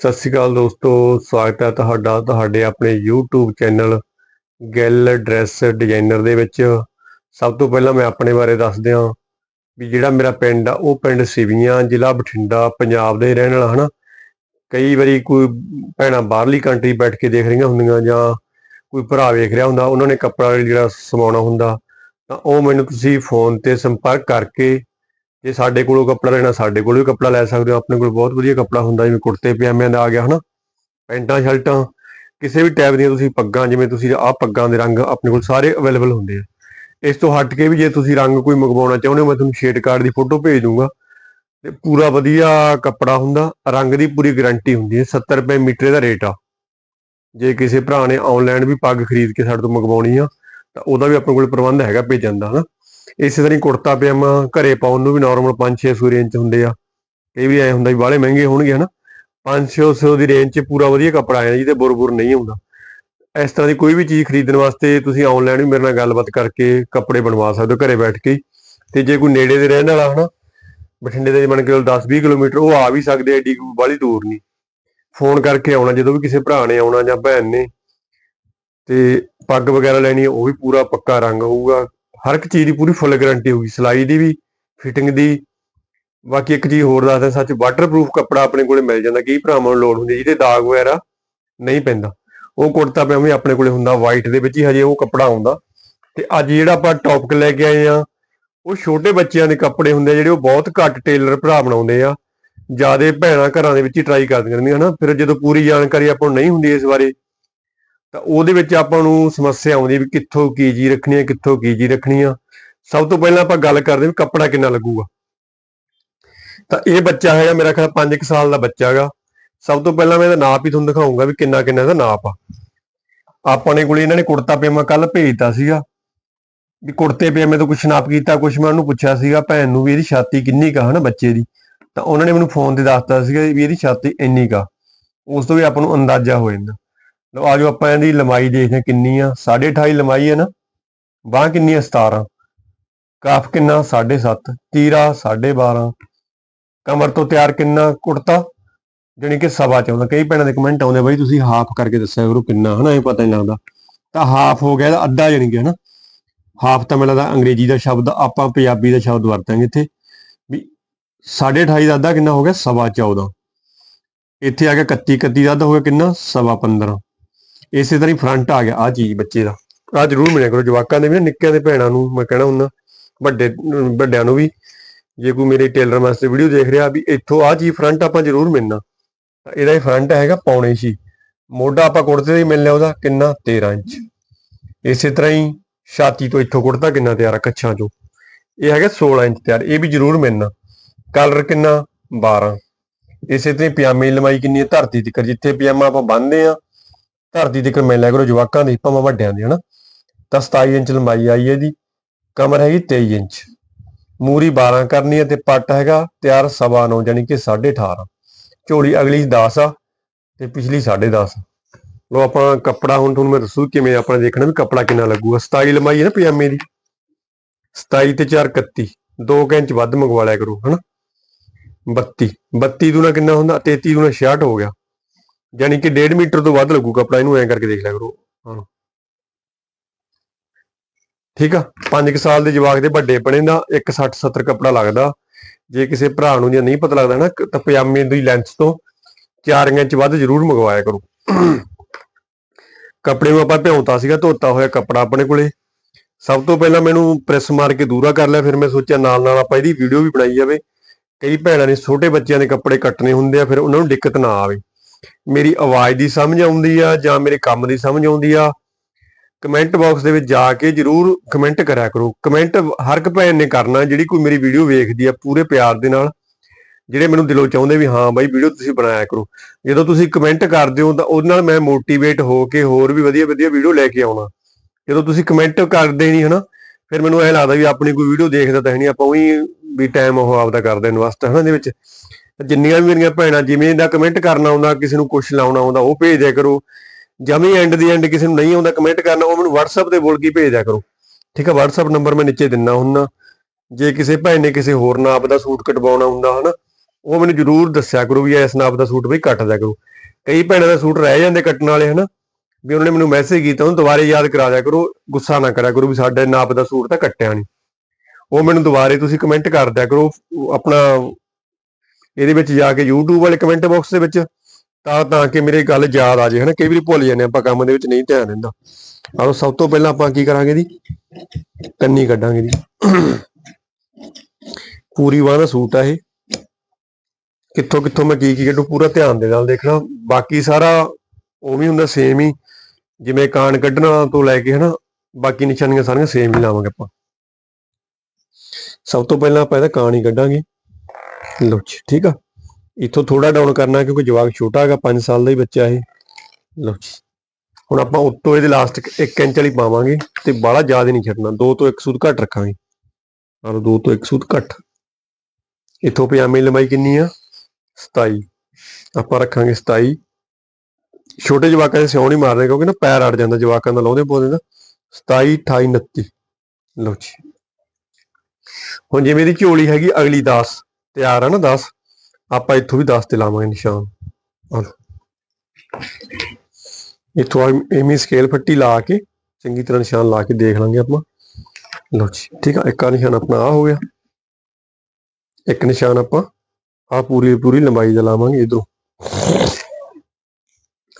ਸਤਿ ਸ਼੍ਰੀ ਅਕਾਲ ਦੋਸਤੋ, ਸਵਾਗਤ ਹੈ ਤੁਹਾਡਾ, ਤੁਹਾਡੇ ਆਪਣੇ YouTube channel Gill dress designer ਦੇ ਵਿੱਚ। ਸਭ ਤੋਂ ਪਹਿਲਾਂ ਮੈਂ ਆਪਣੇ ਬਾਰੇ ਦੱਸ ਦਿਆਂ ਵੀ ਜਿਹੜਾ ਮੇਰਾ ਪਿੰਡ ਆ, ਉਹ ਪਿੰਡ ਸਿਵੀਆਂ, ਜ਼ਿਲ੍ਹਾ ਬਠਿੰਡਾ, ਪੰਜਾਬ ਦੇ ਰਹਿਣ ਵਾਲਾ, ਹਨਾ? ਕਈ ਵਾਰੀ ਕੋਈ ਭੈਣਾਂ ਬਾਹਰਲੀ ਕੰਟਰੀ ਬੈਠ ਕੇ ਦੇਖ ਰਹੀਆਂ ਹੁੰਦੀਆਂ ਜਾਂ ਕੋਈ ਭਰਾ ਵੇਖ ਰਿਹਾ ਹੁੰਦਾ, ਉਹਨਾਂ ਨੇ ਕੱਪੜਾ ਜਿਹੜਾ ਸਮਾਉਣਾ ਹੁੰਦਾ, ਤਾਂ ਉਹ ਮੈਨੂੰ ਤੁਸੀਂ ਫੋਨ ਤੇ ਸੰਪਰਕ ਕਰਕੇ ਜੇ ਸਾਡੇ ਕੋਲੋਂ ਕੱਪੜਾ ਲੈਣਾ, ਸਾਡੇ ਕੋਲੋਂ ਵੀ ਕੱਪੜਾ ਲੈ ਸਕਦੇ ਹੋ। ਆਪਣੇ ਕੋਲ ਬਹੁਤ ਵਧੀਆ ਕੱਪੜਾ ਹੁੰਦਾ, ਜਿਵੇਂ ਕੁੜਤੇ, ਪਜਾਮਿਆਂ ਦਾ ਆ ਗਿਆ, ਹਨਾ? ਪੈਂਟਾਂ, ਸ਼ਰਟਾਂ, ਕਿਸੇ ਵੀ ਟਾਈਪ ਦੀਆਂ ਤੁਸੀਂ ਪੱਗਾਂ, ਜਿਵੇਂ ਤੁਸੀਂ ਆਹ ਪੱਗਾਂ ਦੇ ਰੰਗ ਆਪਣੇ ਕੋਲ ਸਾਰੇ ਅਵੇਲੇਬਲ ਹੁੰਦੇ ਆ। ਇਸ ਤੋਂ ਹਟ ਕੇ ਵੀ ਜੇ ਤੁਸੀਂ ਰੰਗ ਕੋਈ ਮੰਗਵਾਉਣਾ ਚਾਹੁੰਦੇ ਹੋ, ਮੈਂ ਤੁਹਾਨੂੰ ਸ਼ੇਡ ਕਾਰਡ ਦੀ ਫੋਟੋ ਭੇਜ ਦੂੰਗਾ। ਤੇ ਪੂਰਾ ਵਧੀਆ ਕੱਪੜਾ ਹੁੰਦਾ, ਰੰਗ ਦੀ ਪੂਰੀ ਗਾਰੰਟੀ ਹੁੰਦੀ ਹੈ 70 ਰੁਪਏ ਮੀਟਰ ਦਾ ਰੇਟ ਆ। ਜੇ ਕਿਸੇ ਭਰਾ ਨੇ ਆਨਲਾਈਨ ਵੀ ਪੱਗ ਖਰੀਦ ਕੇ ਸਾਡੇ ਤੋਂ ਮੰਗਵਾਉਣੀ ਆ, ਤਾਂ ਉਹਦਾ ਵੀ ਆਪਣੇ ਕੋਲ ਪ੍ਰਬੰਧ ਹੈਗਾ ਭੇਜਣ ਦਾ, ਹਨਾ? ਇਸੇ ਤਰ੍ਹਾਂ ਕੁੜਤਾ ਪਜਾਮਾ ਘਰੇ ਪਾਉਣ ਨੂੰ ਵੀ ਨਾਰਮਲ 5-600 ਰੇਂਜ ਚ ਹੁੰਦੇ ਆ। ਇਹ ਵੀ ਐ ਹੁੰਦਾ ਵੀ ਬਾਹਲੇ ਮਹਿੰਗੇ ਹੋਣਗੇ ਹਨਾ। 500 ਦੀ ਰੇਂਜ 'ਚ ਪੂਰਾ ਵਧੀਆ ਕੱਪੜਾ ਆਇਆ ਜਿਹਦੇ ਬੁਰ-ਬੁਰ ਨਹੀਂ ਹੁੰਦਾ ਇਸ ਤਰ੍ਹਾਂ ਦੀ ਕੋਈ ਵੀ ਚੀਜ਼ ਖਰੀਦਣ ਵਾਸਤੇ ਤੁਸੀਂ ਆਨਲਾਈਨ ਵੀ ਮੇਰੇ ਨਾਲ ਗੱਲਬਾਤ ਕਰਕੇ ਕੱਪੜੇ ਬਣਵਾ ਸਕਦੇ ਹੋ, ਘਰੇ ਬੈਠ ਕੇ ਹੀ। ਤੇ ਜੇ ਕੋਈ ਨੇੜੇ ਦੇ ਰਹਿਣ ਵਾਲਾ ਹਨਾ, ਬਠਿੰਡੇ ਦੇ ਮੰਨ ਕੇ 10-20 ਕਿਲੋਮੀਟਰ, ਉਹ ਆ ਵੀ ਸਕਦੇ ਐਡੀ ਕੋਈ ਬਾਹਲੀ ਦੂਰ ਨਹੀਂ। ਫੋਨ ਕਰਕੇ ਆਉਣਾ, ਜਦੋਂ ਵੀ ਕਿਸੇ ਭਰਾ ਨੇ ਆਉਣਾ ਜਾਂ ਭੈਣ ਨੇ, ਤੇ ਪੱਗ ਵਗੈਰਾ ਲੈਣੀ ਉਹ ਵੀ ਪੂਰਾ ਪੱਕਾ ਰੰਗ ਹੋਊਗਾ। ਹਰ ਇੱਕ ਚੀਜ਼ ਦੀ ਪੂਰੀ ਫੁੱਲ ਗਾਰੰਟੀ ਹੋਊਗੀ, ਸਿਲਾਈ ਦੀ ਵੀ ਫਿਟਿੰਗ ਦੀ। ਬਾਕੀ ਇੱਕ ਚੀਜ਼ ਹੋਰ ਦੱਸਦਾ, ਸੱਚ ਵਾਟਰਪ੍ਰੂਫ ਕੱਪੜਾ ਆਪਣੇ ਕੋਲੇ ਮਿਲ ਜਾਂਦਾ, ਕਈ ਭਰਾਵਾਂ ਨੂੰ ਲੋੜ ਹੁੰਦੀ ਜਿਹਦੇ ਦਾਗ ਵਗੈਰਾ ਨਹੀਂ ਪੈਂਦਾ। ਉਹ ਕੁੜਤਾ ਪਜਾਮਾ ਵੀ ਆਪਣੇ ਕੋਲੇ ਹੁੰਦਾ ਵਾਈਟ ਦੇ ਵਿੱਚ ਹੀ ਹਜੇ ਉਹ ਕੱਪੜਾ ਆਉਂਦਾ। ਤੇ ਅੱਜ ਜਿਹੜਾ ਆਪਾਂ ਟੌਪਿਕ ਲੈ ਕੇ ਆਏ ਆ, ਉਹ ਛੋਟੇ ਬੱਚਿਆਂ ਦੇ ਕੱਪੜੇ ਹੁੰਦੇ ਆ, ਜਿਹੜੇ ਉਹ ਬਹੁਤ ਘੱਟ ਟੇਲਰ ਭਰਾ ਬਣਾਉਂਦੇ ਆ। ਜਿਆਦੇ ਭੈਣਾਂ ਘਰਾਂ ਦੇ ਵਿੱਚ ਹੀ ਟਰਾਈ ਕਰਦੀਆਂ ਰਹਿੰਦੀਆਂ, ਹਨਾ? ਫਿਰ ਜਦੋਂ ਪੂਰੀ ਜਾਣਕਾਰੀ ਆਪਾਂ ਨੂੰ ਨਹੀਂ ਹੁੰਦੀ ਇਸ ਬਾਰੇ ਤਾਂ ਉਹਦੇ ਵਿੱਚ ਆਪਾਂ ਨੂੰ ਸਮੱਸਿਆ ਆਉਂਦੀ ਵੀ ਕਿੱਥੋਂ ਕੀ ਜੀ ਰੱਖਣੀ ਹੈ, ਕਿੱਥੋਂ ਕੀ ਜੀ ਰੱਖਣੀ ਆ। ਸਭ ਤੋਂ ਪਹਿਲਾਂ ਆਪਾਂ ਗੱਲ ਕਰਦੇ ਵੀ ਕੱਪੜਾ ਕਿੰਨਾ ਲੱਗੂਗਾ। ਤਾਂ ਇਹ ਬੱਚਾ ਹੈਗਾ ਮੇਰਾ ਖਿਆਲ 5 ਸਾਲ ਦਾ ਬੱਚਾ ਹੈਗਾ। ਸਭ ਤੋਂ ਪਹਿਲਾਂ ਮੈਂ ਇਹਦਾ ਨਾਪ ਹੀ ਤੁਹਾਨੂੰ ਦਿਖਾਉਂਗਾ ਵੀ ਕਿੰਨਾ ਕਿੰਨਾ ਇਹਦਾ ਨਾਪ ਆ। ਆਪਣੇ ਕੋਲੇ ਇਹਨਾਂ ਨੇ ਕੁੜਤਾ ਪਜਾਮਾ ਕੱਲ ਭੇਜਤਾ ਸੀਗਾ। ਵੀ ਕੁੜਤੇ ਪਜਾਮੇ ਤੋਂ ਕੁਛ ਨਾਪ ਕੀਤਾ, ਕੁਛ ਮੈਂ ਉਹਨੂੰ ਪੁੱਛਿਆ ਸੀਗਾ, ਭੈਣ ਨੂੰ ਵੀ ਇਹਦੀ ਛਾਤੀ ਕਿੰਨੀ ਕਾ ਹਨਾ ਬੱਚੇ ਦੀ। ਤਾਂ ਉਹਨਾਂ ਨੇ ਮੈਨੂੰ ਫੋਨ ਤੇ ਦੱਸਤਾ ਸੀਗਾ ਵੀ ਇਹਦੀ ਛਾਤੀ ਇੰਨੀ ਕਾ ਉਸ ਤੋਂ ਵੀ ਆਪਾਂ ਨੂੰ ਅੰਦਾਜ਼ਾ ਹੋ ਜਾਂਦਾ। ਲਓ ਆਜੋ ਆਪਾਂ ਇਹਦੀ ਲੰਬਾਈ ਦੇਖਦੇ ਹਾਂ ਕਿੰਨੀ ਆ। 28.5 ਲੰਬਾਈ ਹੈ ਨਾ। ਬਾਹ ਕਿੰਨੀ ਆ? 17 ਕਾਫ ਕਿੰਨਾ? 7.5 ਤੀਰਾ 12.5 ਕਮਰ ਤੋਂ ਤਿਆਰ ਕਿੰਨਾ ਕੁੜਤਾ? ਜਾਣੀ ਕਿ ਸਵਾ ਚ ਕਈ ਭੈਣਾਂ ਦੇ ਕਮੈਂਟ ਆਉਂਦੇ ਬਾਈ ਤੁਸੀਂ ਹਾਫ ਕਰਕੇ ਦੱਸਿਆ ਕਰੋ ਕਿੰਨਾ, ਹਨਾ, ਇਹ ਪਤਾ ਨਹੀਂ ਲੱਗਦਾ। ਤਾਂ ਹਾਫ ਹੋ ਗਿਆ ਇਹਦਾ ਅੱਧਾ ਜਾਣੀ ਕਿ, ਹਨਾ। ਹਾਫ ਤਾਂ ਮੈਨੂੰ ਲੱਗਦਾ ਅੰਗਰੇਜ਼ੀ ਦਾ ਸ਼ਬਦ, ਆਪਾਂ ਪੰਜਾਬੀ ਦਾ ਸ਼ਬਦ ਵਰਤਾਂਗੇ ਇੱਥੇ। ਵੀ 2.5 ਦਾ ਅੱਧਾ ਕਿੰਨਾ ਹੋ ਗਿਆ? ਸਵਾ 14 ਇੱਥੇ ਆ ਗਿਆ 31 31 ਦਾ ਅੱਧਾ ਹੋ ਗਿਆ ਕਿੰਨਾ? ਸਵਾ 15 ਇਸੇ ਤਰ੍ਹਾਂ ਹੀ ਫਰੰਟ ਆ ਗਿਆ। ਆ ਚੀਜ਼ ਬੱਚੇ ਦਾ। ਆ ਜ਼ਰੂਰ ਮਿਲਿਆ ਕਰੋ। ਜਵਾਕਾਂ ਦੇ ਵੀ ਨਾ, ਨਿੱਕਿਆਂ ਦੇ ਭੈਣਾਂ ਨੂੰ ਮੈਂ ਕਹਿਣਾ ਹੁੰਦਾ, ਵੱਡੇ, ਵੱਡਿਆਂ ਨੂੰ ਵੀ। ਜੇ ਕੋਈ ਮੇਰੇ ਟੇਲਰ ਮਾਸਟਰ ਵੀਡੀਓ ਦੇਖ ਰਿਹਾ ਵੀ ਇੱਥੋਂ ਆ ਚੀਜ਼ ਫਰੰਟ ਆਪਾਂ ਜ਼ਰੂਰ ਮਿਲਣਾ। ਇਹਦਾ ਹੀ ਫਰੰਟ ਹੈਗਾ ਪੌਣੇ ਛੇ। ਮੋਢਾ ਆਪਾਂ ਕੁੜਤੇ ਤੇ ਮਿਲ ਲਿਆ ਉਹਦਾ, ਕਿੰਨਾ? 13 ਇੰਚ। ਇਸੇ ਤਰ੍ਹਾਂ ਹੀ ਛਾਤੀ ਤੋਂ ਇੱਥੋਂ ਕੁੜਤਾ ਕਿੰਨਾ ਤਿਆਰ ਆ, ਕੱਛਾਂ ਚੋਂ। ਇਹ ਹੈਗਾ 16 ਇੰਚ ਤਿਆਰ। ਇਹ ਵੀ ਜ਼ਰੂਰ ਮਿਲਣਾ। ਕਲਰ ਕਿੰਨਾ? 12 ਇਸੇ ਤਰ੍ਹਾਂ ਹੀ ਪਜਾਮੇ ਦੀ ਲੰਬਾਈ ਕਿੰਨੀ ਹੈ ਧਰਤੀ ਤੱਕ ਜਿੱਥੇ ਪਜਾਮਾ ਆਪਾਂ ਬੰਨਦੇ ਆ ਧਰਤੀ ਤੱਕ ਮਿਲ ਲਿਆ ਕਰੋ, ਜਵਾਕਾਂ ਦੀ, ਭਾਵੇਂ ਵੱਡਿਆਂ ਦੀ, ਹਨਾ? ਤਾਂ 27 ਇੰਚ ਲੰਬਾਈ ਆਈ ਹੈ ਜੀ ਕਮਰ ਹੈਗੀ 23 ਇੰਚ। ਮੂਰੀ 12 ਕਰਨੀ ਹੈ ਤੇ ਪੱਟ ਹੈਗਾ ਤਿਆਰ ਸਵਾ 9 ਯਾਨੀ ਕਿ 18.5 ਝੋਲੀ ਅਗਲੀ 10 ਆ ਤੇ ਪਿਛਲੀ 10.5 ਲੋ ਆਪਾਂ ਕੱਪੜਾ ਹੁਣ ਤੁਹਾਨੂੰ ਮੈਂ ਦੱਸੂ ਕਿਵੇਂ ਆਪਾਂ ਦੇਖਣਾ ਵੀ ਕੱਪੜਾ ਕਿੰਨਾ ਲੱਗੂਗਾ। 27 ਲੰਬਾਈ ਹੈ ਨਾ ਪਜਾਮੇ ਦੀ? 27 ਤੇ 4 31 2 ਇੰਚ ਵੱਧ ਮੰਗਵਾ ਲਿਆ ਕਰੋ, ਹਨਾ? 32 32 ਦੂਣਾ ਕਿੰਨਾ ਹੁੰਦਾ? 33 ਦੂਣਾ 66 ਹੋ ਗਿਆ। ਯਾਨੀ ਕਿ 1.5 ਮੀਟਰ ਤੋਂ ਵੱਧ ਲੱਗੂ ਕੱਪੜਾ ਇਹਨੂੰ ਐਂ ਕਰਕੇ ਦੇਖ ਲਿਆ ਕਰੋ। ਹਾਂ। ਠੀਕ ਆ? 5 ਸਾਲ ਦੇ ਜਵਾਕ ਦੇ ਵੱਡੇ ਬਣੇ ਦਾ 160 70 ਕੱਪੜਾ ਲੱਗਦਾ। ਜੇ ਕਿਸੇ ਭਰਾ ਨੂੰ ਜੇ ਨਹੀਂ ਪਤਾ ਲੱਗਦਾ ਨਾ ਤਾਂ ਪਜਾਮੇ ਦੀ ਲੈਂਥ ਤੋਂ 4 ਇੰਚ ਵੱਧ ਜ਼ਰੂਰ ਮੰਗਵਾਇਆ ਕਰੋ। ਕੱਪੜੇ ਨੂੰ ਆਪਾਂ ਭਿਉਂਤਾ ਸੀਗਾ, ਧੋਤਾ ਹੋਇਆ ਕੱਪੜਾ ਆਪਣੇ ਕੋਲੇ। ਸਭ ਤੋਂ ਪਹਿਲਾਂ ਮੈਨੂੰ ਪ੍ਰੈਸ ਮਾਰ ਕੇ ਦੂਰਾ ਕਰ ਲਿਆ, ਫਿਰ ਮੈਂ ਸੋਚਿਆ ਨਾਲ ਨਾਲ ਆਪਾਂ ਇਹਦੀ ਵੀਡੀਓ ਵੀ ਬਣਾਈ ਜਾਵੇ। ਕਈ ਭੈਣਾਂ ਨੇ ਛੋਟੇ ਬੱਚਿਆਂ ਦੇ ਕੱਪੜੇ ਕੱਟਣੇ ਹੁੰਦੇ ਆ, ਫਿਰ ਉਹਨਾਂ ਨੂੰ ਦਿੱਕਤ ਨਾ ਆਵੇ। ਮੇਰੀ ਆਵਾਜ਼ ਦੀ ਸਮਝ ਆਉਂਦੀ ਆ ਜਾਂ ਮੇਰੇ ਕੰਮ ਦੀ ਸਮਝ ਆਉਂਦੀ ਆ? ਕਮੈਂਟ ਬਾਕਸ ਦੇ ਵਿੱਚ ਜਾ ਕੇ ਜਰੂਰ ਕਮੈਂਟ ਕਰਿਆ ਕਰੋ। ਕਮੈਂਟ ਹਰ ਇੱਕ ਭੈਣ ਨੇ ਕਰਨਾ, ਜਿਹੜੀ ਕੋਈ ਮੇਰੀ ਵੀਡੀਓ ਵੇਖਦੀ ਆ ਪੂਰੇ ਪਿਆਰ ਦੇ ਨਾਲ, ਜਿਹੜੇ ਮੈਨੂੰ ਦਿਲੋਂ ਚਾਹੁੰਦੇ ਵੀ ਹਾਂ ਬਾਈ ਵੀਡੀਓ ਤੁਸੀਂ ਬਣਾਇਆ ਕਰੋ। ਜਦੋਂ ਤੁਸੀਂ ਕਮੈਂਟ ਕਰਦੇ ਹੋ ਤਾਂ ਉਹਦੇ ਨਾਲ ਮੈਂ ਮੋਟੀਵੇਟ ਹੋ ਕੇ ਹੋਰ ਵੀ ਵਧੀਆ ਵਧੀਆ ਵੀਡੀਓ ਲੈ ਕੇ ਆਉਣਾ। ਜਦੋਂ ਤੁਸੀਂ ਕਮੈਂਟ ਕਰਦੇ ਨਹੀਂ, ਹਨਾ, ਫਿਰ ਮੈਨੂੰ ਐ ਲੱਗਦਾ ਵੀ ਆਪਣੀ ਕੋਈ ਵੀਡੀਓ ਦੇਖਦਾ ਤਾਂ ਹੈ ਨਹੀਂ, ਆਪਾਂ ਉਹੀ ਵੀ ਟਾਈਮ ਉਹ ਆਪਦਾ ਕਰਦੇ ਵਾਸਤੇ, ਹਨਾ ਦੇ ਵਿੱਚ। ਜਿੰਨੀਆਂ ਵੀ ਮੇਰੀਆਂ ਭੈਣਾਂ ਜਿਵੇਂ ਦਾ ਕਮੈਂਟ ਕਰਨਾ ਆਉਂਦਾ, ਕਿਸੇ ਨੂੰ ਕੁਝ ਲਾਉਣਾ ਆਉਂਦਾ, ਉਹ ਭੇਜ ਦਿਆ ਕਰੋ। ਜਮੀ ਐਂਡ ਦੀ ਐਂਡ ਕਿਸੇ ਨੂੰ ਨਹੀਂ ਆਉਂਦਾ ਕਮੈਂਟ ਕਰਨਾ, ਉਹ ਮੈਨੂੰ WhatsApp ਤੇ ਬੋਲ ਕੇ ਭੇਜ ਦਿਆ ਕਰੋ। ਠੀਕ ਹੈ WhatsApp ਨੰਬਰ ਮੈਂ ਨੀਚੇ ਦਿੰਨਾ ਹੁੰਨਾ ਜੇ ਕਿਸੇ ਭੈਣ ਨੇ ਕਿਸੇ ਹੋਰ ਨਾਪ ਦਾ ਸੂਟ ਕਟਵਾਉਣਾ ਹੁੰਦਾ ਹਨਾ, ਉਹ ਮੈਨੂੰ ਜਰੂਰ ਦੱਸਿਆ ਕਰੋ ਵੀ ਇਸ ਨਾਪ ਦਾ ਸੂਟ ਬਈ ਕੱਟ ਦਿਆ ਕਰੋ। ਕਈ ਭੈਣਾਂ ਦਾ ਸੂਟ ਰਹਿ ਜਾਂਦੇ ਕੱਟਣ ਵਾਲੇ ਹਨਾ, ਵੀ ਉਹਨਾਂ ਨੇ ਮੈਨੂੰ ਮੈਸੇਜ ਕੀਤਾ, ਉਹਨੂੰ ਦੁਬਾਰੇ ਯਾਦ ਕਰਾ ਦਿਆ ਕਰੋ, ਗੁੱਸਾ ਨਾ ਕਰਿਆ ਕਰੋ ਵੀ ਸਾਡੇ ਨਾਪ ਦਾ ਸੂਟ ਤਾਂ ਕੱਟਿਆ ਨਹੀਂ ਉਹ ਮੈਨੂੰ ਦੁਬਾਰੇ ਤੁਸੀਂ ਕਮੈਂਟ ਕਰ ਦਿਆ ਕਰੋ, ਆਪਣਾ ਇਹਦੇ ਵਿੱਚ ਜਾ ਕੇ YouTube ਵਾਲੇ ਕਮੈਂਟ ਬਾਕਸ ਦੇ ਵਿੱਚ ਤਾਂ ਤਾਂ ਕਿ ਮੇਰੇ ਗੱਲ ਯਾਦ ਆ ਜੇ, ਹਨਾ? ਕਈ ਵਾਰੀ ਭੁੱਲ ਜਾਂਦੇ ਆਪਾਂ ਕੰਮ ਦੇ ਵਿੱਚ ਨਹੀਂ ਧਿਆਨ ਦਿੰਦਾ। ਆਓ ਸਭ ਤੋਂ ਪਹਿਲਾਂ ਆਪਾਂ ਕੀ ਕਰਾਂਗੇ ਜੀ? ਕੰਨੀ ਕੱਢਾਂਗੇ ਜੀ। ਪੂਰੀ ਬਾਂਹ ਦਾ ਸੂਟ ਆ ਇਹ। ਕਿੱਥੋਂ ਕਿੱਥੋਂ ਮੈਂ ਕੀ ਕੀ ਕੱਢੂ, ਪੂਰਾ ਧਿਆਨ ਦੇ ਨਾਲ ਦੇਖਣਾ। ਬਾਕੀ ਸਾਰਾ ਉਵੇਂ ਹੁੰਦਾ ਸੇਮ ਹੀ, ਜਿਵੇਂ ਕਾਨ ਕੱਢਣਾ ਤੋਂ ਲੈ ਕੇ, ਹਨਾ? ਬਾਕੀ ਨਿਸ਼ਾਨੀਆਂ ਸਾਰੀਆਂ ਸੇਮ ਹੀ ਲਾਵਾਂਗੇ ਆਪਾਂ। ਸਭ ਤੋਂ ਪਹਿਲਾਂ ਆਪਾਂ ਇਹਦਾ ਕਾਨ ਹੀ ਕੱਢਾਂਗੇ। ਲਓ ਜੀ, ਠੀਕ ਆ? ਇੱਥੋਂ ਥੋੜਾ ਡਾਊਨ ਕਰਨਾ ਕਿਉਂਕਿ ਜਵਾਕ ਛੋਟਾ ਹੈਗਾ 5 ਸਾਲ ਦਾ ਹੀ ਬੱਚਾ ਇਹ। ਲਓ ਜੀ। ਹੁਣ ਆਪਾਂ ਉੱਤੋਂ ਇਹਦੇ ਲਾਸਟ 1 ਇੰਚ ਵਾਲੀ ਪਾਵਾਂਗੇ ਤੇ ਬਾਹਲਾ ਜ਼ਿਆਦਾ ਨਹੀਂ ਛੱਡਣਾ। 2 ਤੋਂ 1 ਸੂਤ ਘੱਟ ਰੱਖਾਂਗੇ। ਔਰ 2 ਤੋਂ 1 ਸੂਤ ਘੱਟ। ਇੱਥੋਂ ਪਜਾਮੇ ਦੀ ਲੰਬਾਈ ਕਿੰਨੀ ਆ? 27 ਆਪਾਂ ਰੱਖਾਂਗੇ 27 ਛੋਟੇ ਜਵਾਕਾਂ ਦੇ ਸਿਉਂ ਨਹੀਂ ਮਾਰਦੇ ਕਿਉਂਕਿ ਨਾ ਪੈਰ ਅੜ ਜਾਂਦਾ, ਜਵਾਕਾਂ ਦਾ ਲਾਉਂਦੇ ਪੋਦੇ ਦਾ। 27 28 29 ਲਓ ਜੀ। ਹੁਣ ਜਿਵੇਂ ਦੀ ਝੋਲੀ ਹੈਗੀ ਅਗਲੀ 10 ਤਿਆਰ ਆ ਨਾ 10 ਆਪਾਂ ਇੱਥੋਂ ਵੀ 10 ਤੇ ਲਾਵਾਂਗੇ ਨਿਸ਼ਾਨ। ਆਹ ਲਓ। ਇੱਥੋਂ ਐਵੇਂ ਸਕੇਲ ਫੱਟੀ ਲਾ ਕੇ, ਚੰਗੀ ਤਰ੍ਹਾਂ ਨਿਸ਼ਾਨ ਲਾ ਕੇ ਦੇਖ ਲਾਂਗੇ ਆਪਾਂ। ਲਓ ਜੀ, ਠੀਕ ਆ, ਇੱਕ ਆ ਨਿਸ਼ਾਨ ਆਪਣਾ ਆ ਹੋ ਗਿਆ। ਇੱਕ ਨਿਸ਼ਾਨ ਆਪਾਂ ਆ ਪੂਰੀ ਪੂਰੀ ਲੰਬਾਈ ਦਾ ਲਾਵਾਂਗੇ ਇਧਰੋਂ।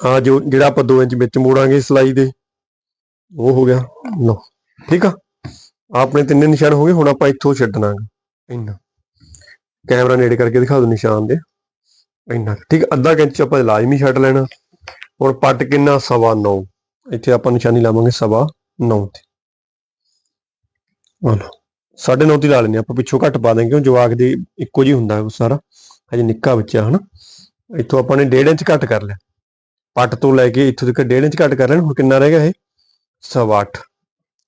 ਆ ਜੋ, ਜਿਹੜਾ ਆਪਾਂ 2 ਇੰਚ ਵਿੱਚ ਮੋੜਾਂਗੇ ਸਲਾਈ ਦੇ, ਉਹ ਹੋ ਗਿਆ। ਲਓ, ਠੀਕ ਆ। ਆਪਣੇ ਤਿੰਨੇ ਨਿਸ਼ਾਨ ਹੋ ਗਏ, ਹੁਣ ਆਪਾਂ ਇੱਥੋਂ ਛੱਡਣਾ ਇੰਨਾ। ਕੈਮਰਾ ਨੇੜੇ ਕਰਕੇ ਦਿਖਾ ਦਿਓ ਨਿਸ਼ਾਨ ਦੇ। ਇੰਨਾ ਠੀਕ, ਅੱਧਾ ਕੁ ਇੰਚ ਆਪਾਂ ਲਾਜ਼ਮੀ ਛੱਡ ਲੈਣਾ। ਹੁਣ ਪੱਟ ਕਿੰਨਾ? ਸਵਾ 9 ਇੱਥੇ ਆਪਾਂ ਨਿਸ਼ਾਨੀ ਲਾਵਾਂਗੇ ਸਵਾ 9 ਤੇ। ਆ ਲਓ। ਸਾਢੇ 9 ਦੀ ਲਾ ਲੈਂਦੇ ਹਾਂ। ਆਪਾਂ ਪਿੱਛੋਂ ਘੱਟ ਪਾ ਦਾਂਗੇ ਕਿਉਂ? ਜਵਾਕ ਦੀ ਇੱਕੋ ਜੀ ਹੁੰਦਾ ਉਹ ਸਾਰਾ। ਹਜੇ ਨਿੱਕਾ ਬੱਚਾ, ਹਨਾ। ਇੱਥੋਂ ਆਪਾਂ ਨੇ 1.5 ਇੰਚ ਘੱਟ ਕਰ ਲਿਆ। ਪੱਟ ਤੋਂ ਲੈ ਕੇ ਇੱਥੋਂ ਤੱਕ 1.5 ਇੰਚ ਘੱਟ ਕਰ ਲੈਣ। ਹੁਣ ਕਿੰਨਾ ਰਹਿ ਗਿਆ ਇਹ? ਸਵਾ 8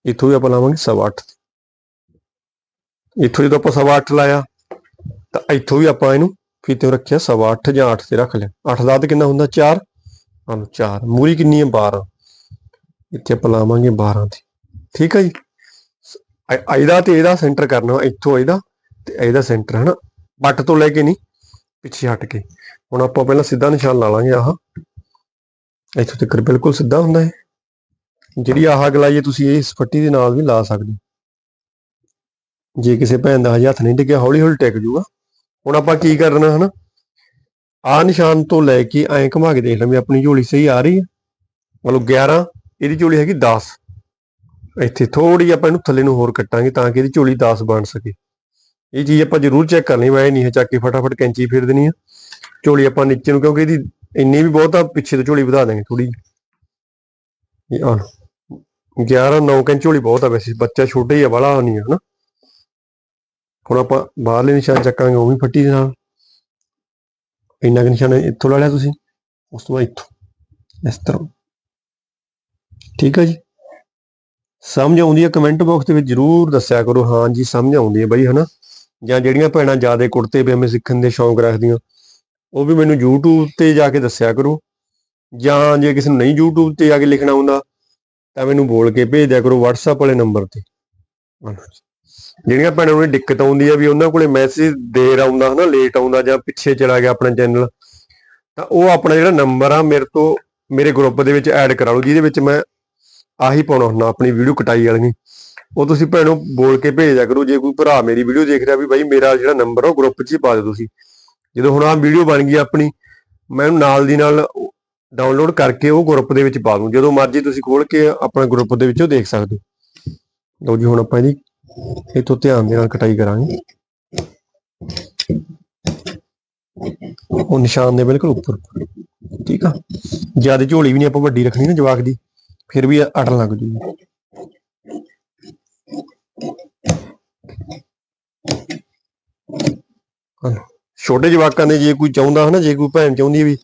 ਇੱਥੋਂ ਵੀ ਆਪਾਂ ਲਾਵਾਂਗੇ ਸਵਾ 8 ਇੱਥੋਂ ਜਦੋਂ ਆਪਾਂ ਸਵਾ 8 ਲਾਇਆ ਤਾਂ ਇੱਥੋਂ ਵੀ ਆਪਾਂ ਇਹਨੂੰ ਫੀਤੇ ਰੱਖਿਆ, ਸਵਾ 8 ਜਾਂ 8 ਤੇ ਰੱਖ ਲਿਆ। 8 ਦਾ ਤੇ ਕਿੰਨਾ ਹੁੰਦਾ? 4 ਹਾਂ 4 ਮੂਰੀ ਕਿੰਨੀ ਹੈ? 12 ਇੱਥੇ ਆਪਾਂ ਲਾਵਾਂਗੇ 12 ਤੇ। ਠੀਕ ਹੈ ਜੀ? ਇਹਦਾ ਤੇ ਇਹਦਾ ਸੈਂਟਰ ਕਰਨਾ, ਇੱਥੋਂ ਇਹਦਾ ਤੇ ਇਹਦਾ ਸੈਂਟਰ ਹਨਾ? ਬੱਟ ਤੋਂ ਲੈ ਕੇ ਨਹੀਂ, ਪਿੱਛੇ ਹਟ ਕੇ। ਹੁਣ ਆਪਾਂ ਪਹਿਲਾਂ ਸਿੱਧਾ ਨਿਸ਼ਾਨ ਲਾ ਲਾਂਗੇ ਆਹ। ਇੱਥੋਂ ਤੱਕ ਬਿਲਕੁਲ ਸਿੱਧਾ ਹੁੰਦਾ ਹੈ ਜਿਹੜੀ ਆਹ ਗਲਾਈ ਹੈ, ਤੁਸੀਂ ਇਸ ਫੱਟੀ ਦੇ ਨਾਲ ਵੀ ਲਾ ਸਕਦੇ ਹੋ। ਜੇ ਕਿਸੇ ਭੈਣ ਦਾ ਹਜੇ ਹੱਥ ਨਹੀਂ ਡਿੱਗਿਆ ਹੌਲੀ ਹੌਲੀ ਟਿਕ ਜੂਗਾ। ਹੁਣ ਆਪਾਂ ਕੀ ਕਰਨਾ ਹਨਾ? ਆ ਨਿਸ਼ਾਨ ਤੋਂ ਲੈ ਕੇ ਐਂ ਘੁਮਾ ਕੇ ਦੇਖ ਲਾਂ ਵੀ ਆਪਣੀ ਝੋਲੀ ਸਹੀ ਆ ਰਹੀ ਹੈ। ਮਤਲਬ 11 ਇਹਦੀ ਝੋਲੀ ਹੈਗੀ 10 ਇੱਥੇ ਥੋੜੀ ਆਪਾਂ ਇਹਨੂੰ ਥੱਲੇ ਨੂੰ ਹੋਰ ਕੱਟਾਂਗੇ ਤਾਂ ਕਿ ਇਹਦੀ ਝੋਲੀ 10 ਬਣ ਸਕੇ। ਇਹ ਚੀਜ਼ ਆਪਾਂ ਜ਼ਰੂਰ ਚੈੱਕ ਕਰਨੀ ਵਾਏ ਨਹੀਂ ਹੈ ਚੱਕ ਕੇ ਫਟਾਫਟ ਕੈਂਚੀ ਫੇਰ ਦੇਣੀ ਆ। ਝੋਲੀ ਆਪਾਂ ਨੀਚੇ ਨੂੰ ਕਿਉਂਕਿ ਇਹਦੀ ਇੰਨੀ ਵੀ ਬਹੁਤ ਆ, ਪਿੱਛੇ ਤੋਂ ਝੋਲੀ ਵਧਾ ਦਾਂਗੇ ਥੋੜੀ ਇਹ ਆ 11 9 ਕੈਂਚ ਝੋਲੀ ਬਹੁਤ ਆ ਵੈਸੇ, ਬੱਚਾ ਛੋਟਾ ਹੀ ਆ ਬੜਾ ਨਹੀਂ ਹੈ ਹਨਾ। ਹੁਣ ਆਪਾਂ ਬਾਹਰਲੇ ਨਿਸ਼ਾਨ ਚੱਕਾਂਗੇ, ਉਹ ਵੀ ਫੱਟੀ ਦੇ ਨਾਲ। ਇੰਨਾ ਕੁ ਨਿਸ਼ਾਨ ਇੱਥੋਂ ਲਾ ਲਿਆ ਤੁਸੀਂ, ਉਸ ਤੋਂ ਬਾਅਦ ਇੱਥੋਂ, ਇਸ ਤਰ੍ਹਾਂ। ਠੀਕ ਹੈ ਜੀ? ਸਮਝ ਆਉਂਦੀ ਹੈ ਕਮੈਂਟ ਬਾਕਸ ਦੇ ਵਿੱਚ ਜਰੂਰ ਦੱਸਿਆ ਕਰੋ। ਹਾਂ ਜੀ, ਸਮਝ ਆਉਂਦੀ ਹੈ ਬਈ, ਹਨਾ? ਜਾਂ ਜਿਹੜੀਆਂ ਭੈਣਾਂ ਜ਼ਿਆਦਾ ਕੁੜਤੇ ਪਜਾਮੇ ਸਿੱਖਣ ਦੇ ਸ਼ੌਂਕ ਰੱਖਦੀਆਂ, ਉਹ ਵੀ ਮੈਨੂੰ YouTube ਤੇ ਜਾ ਕੇ ਦੱਸਿਆ ਕਰੋ। ਜਾਂ ਜੇ ਕਿਸੇ ਨੂੰ ਨਹੀਂ YouTube ਤੇ ਜਾ ਕੇ ਲਿਖਣਾ ਹੁੰਦਾ, ਤਾਂ ਮੈਨੂੰ ਬੋਲ ਕੇ ਭੇਜ ਦਿਆ ਕਰੋ WhatsApp ਵਾਲੇ ਨੰਬਰ ਤੇ। ਜਿਹੜੀਆਂ ਭੈਣਾਂ ਨੂੰ ਦਿੱਕਤ ਆਉਂਦੀ ਹੈ ਵੀ ਉਹਨਾਂ ਕੋਲੇ ਮੈਸੇਜ ਦੇਰ ਆਉਂਦਾ ਹਨਾ ਲੇਟ ਆਉਂਦਾ ਜਾਂ ਪਿੱਛੇ ਚਲਾ ਗਿਆ ਆਪਣਾ ਚੈਨਲ ਤਾਂ ਉਹ ਆਪਣਾ ਜਿਹੜਾ ਨੰਬਰ ਆ ਮੇਰੇ ਤੋਂ ਮੇਰੇ ਗਰੁੱਪ ਦੇ ਵਿੱਚ ਐਡ ਕਰਾ ਲਓ, ਜਿਹਦੇ ਵਿੱਚ ਮੈਂ ਆਹੀ ਪਾਉਣਾ ਹੁੰਦਾ ਆਪਣੀ ਵੀਡੀਓ ਕਟਾਈ ਵਾਲੀ। ਉਹ ਤੁਸੀਂ ਭੈਣੋ ਬੋਲ ਕੇ ਭੇਜ ਕਰੋ, ਜੇ ਕੋਈ ਭਰਾ ਮੇਰੀ ਵੀਡੀਓ ਦੇਖ ਰਿਹਾ ਵੀ ਬਾਈ ਮੇਰਾ ਜਿਹੜਾ ਨੰਬਰ ਆ ਉਹ ਗਰੁੱਪ 'ਚ ਹੀ ਪਾ ਦਿਓ ਤੁਸੀਂ। ਜਦੋਂ ਹੁਣ ਆਹ ਵੀਡੀਓ ਬਣ ਗਈ ਆਪਣੀ, ਮੈਂ ਇਹਨੂੰ ਨਾਲ ਦੀ ਨਾਲ ਡਾਊਨਲੋਡ ਕਰਕੇ ਉਹ ਗਰੁੱਪ ਦੇ ਵਿੱਚ ਪਾ ਦੂੰ। ਜਦੋਂ ਮਰਜ਼ੀ ਤੁਸੀਂ ਖੋਲ ਕੇ ਆਪਣਾ ਗਰੁੱਪ ਦੇ ਵਿੱਚੋਂ ਦੇਖ ਸਕਦੇ ਹੋ। ਲਓ ਜੀ, ਹੁਣ ਆਪਾਂ ਇਹਦੀ ਇਥੋਂ ਧਿਆਨ ਦੇ ਨਾਲ ਕਟਾਈ ਕਰਾਂਗੇ। ਉਹ ਨਿਸ਼ਾਨ ਦੇ ਬਿਲਕੁਲ ਉੱਪਰ। ਠੀਕ ਆ? ਜ਼ਿਆਦਾ ਝੋਲੀ ਵੀ ਨਹੀਂ ਆਪਾਂ ਵੱਡੀ ਰੱਖਣੀ ਨਾ ਜਵਾਕ ਦੀ, ਫਿਰ ਵੀ ਅੜਨ ਲੱਗ ਜੂਗੀ। ਛੋਟੇ ਜਵਾਕਾਂ ਦੇ ਜੇ ਕੋਈ ਚਾਹੁੰਦਾ ਹਨਾ, ਜੇ ਕੋਈ ਭੈਣ ਚਾਹੁੰਦੀ ਵੀ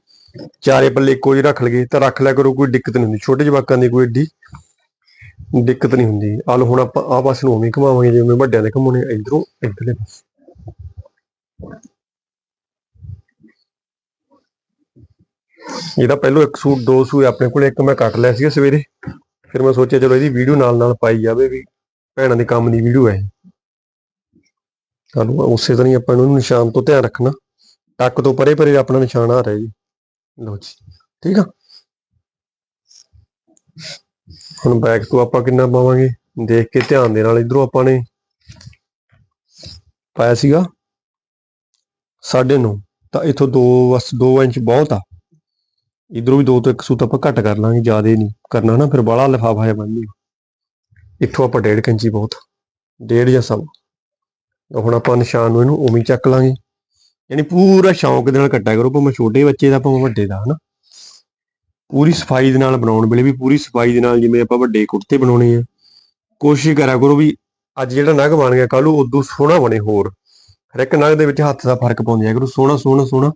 ਚਾਰੇ ਪੱਲੇ ਇੱਕੋ ਜਿਹੇ ਰੱਖ ਲਗੇ ਤਾਂ ਰੱਖ ਲਿਆ ਕਰੋ, ਕੋਈ ਦਿੱਕਤ ਨਹੀਂ ਹੁੰਦੀ। ਛੋਟੇ ਜਵਾਕਾਂ ਦੀ ਕੋਈ ਏਡੀ ਦਿੱਕਤ ਨਹੀਂ ਹੁੰਦੀ। ਆ ਹੁਣ ਆਪਾਂ ਆ ਪਾਸੇ ਨੂੰ ਉਵੇਂ ਘੁਮਾਵਾਂਗੇ, ਜਿਵੇਂ ਵੱਡਿਆਂ ਦੇ ਘੁਮਾਉਣੇ ਇਧਰੋਂ, ਇਧਰਲੇ ਪਾਸੇ। ਇਹਦਾ ਪਹਿਲੋਂ ਇੱਕ ਸੂਟ, ਦੋ ਸੂਟ ਆਪਣੇ ਕੋਲੇ, ਇੱਕ ਮੈਂ ਕੱਟ ਲਿਆ ਸੀਗਾ ਸਵੇਰੇ। ਫਿਰ ਮੈਂ ਸੋਚਿਆ, ਚਲੋ ਇਹਦੀ ਵੀਡੀਓ ਨਾਲ ਨਾਲ ਪਾਈ ਜਾਵੇ ਵੀ ਭੈਣਾਂ ਦੇ ਕੰਮ ਦੀ ਵੀਡੀਓ ਹੈ ਤੁਹਾਨੂੰ ਉਸੇ ਤਰ੍ਹਾਂ ਹੀ ਆਪਾਂ ਨੂੰ ਨਿਸ਼ਾਨ ਤੋਂ ਧਿਆਨ ਰੱਖਣਾ। ਟੱਕ ਤੋਂ ਪਰੇ ਪਰੇ ਆਪਣਾ ਨਿਸ਼ਾਨ ਆ ਰਿਹਾ ਜੀ। ਲਓ ਜੀ, ਠੀਕ ਆ? ਹੁਣ ਬੈਕ ਤੋਂ ਆਪਾਂ ਕਿੰਨਾ ਪਾਵਾਂਗੇ? ਦੇਖ ਕੇ ਧਿਆਨ ਦੇ ਨਾਲ ਇਧਰੋਂ ਆਪਾਂ ਨੇ। ਪਾਇਆ ਸੀਗਾ 9.5 ਤਾਂ ਇਥੋਂ 2 ਬਸ 2 ਇੰਚ ਬਹੁਤ ਆ। ਇਧਰੋਂ ਵੀ 2 ਤੋਂ 1 ਸੂਤ ਆਪਾਂ ਘੱਟ ਕਰ ਲਾਂਗੇ, ਜ਼ਿਆਦਾ ਨਹੀਂ ਕਰਨਾ ਨਾ, ਫਿਰ ਬਾਹਲਾ ਲਿਫਾਫਾ ਹੈ ਬਣ ਜੂ ਇੱਥੋਂ ਆਪਾਂ 1.5 ਇੰਚੀ ਬਹੁਤ, ਡੇਢ ਜਾਂ ਸਭ ਤਾਂ ਹੁਣ ਆਪਾਂ ਨਿਸ਼ਾਨ ਨੂੰ ਇਹਨੂੰ ਉਵੇਂ ਚੱਕ ਲਾਂਗੇ। ਯਾਨੀ ਪੂਰਾ ਸ਼ੌਂਕ ਦੇ ਨਾਲ ਕੱਟਿਆ ਕਰੋ, ਭਾਵੇਂ ਛੋਟੇ ਬੱਚੇ ਦਾ, ਭਾਵੇਂ ਵੱਡੇ ਦਾ, ਹਨਾ? ਪੂਰੀ ਸਫ਼ਾਈ ਦੇ ਨਾਲ ਬਣਾਉਣ ਵੇਲੇ ਵੀ ਪੂਰੀ ਸਫ਼ਾਈ ਦੇ ਨਾਲ ਜਿਵੇਂ ਆਪਾਂ ਵੱਡੇ ਕੁੜਤੇ ਬਣਾਉਣੇ ਆ, ਕੋਸ਼ਿਸ਼ ਕਰਿਆ ਕਰੋ ਵੀ ਅੱਜ ਜਿਹੜਾ ਨਗ ਬਣ ਗਿਆ ਕੱਲ ਨੂੰ ਉਦੋਂ ਸੋਹਣਾ ਬਣੇ ਹੋਰ। ਹਰ ਇੱਕ ਨਗ ਦੇ ਵਿੱਚ ਹੱਥ ਦਾ ਫ਼ਰਕ ਪਾਉਂਦੇ ਆ ਕਰੋ ਸੋਹਣਾ ਸੋਹਣਾ ਸੋਹਣਾ,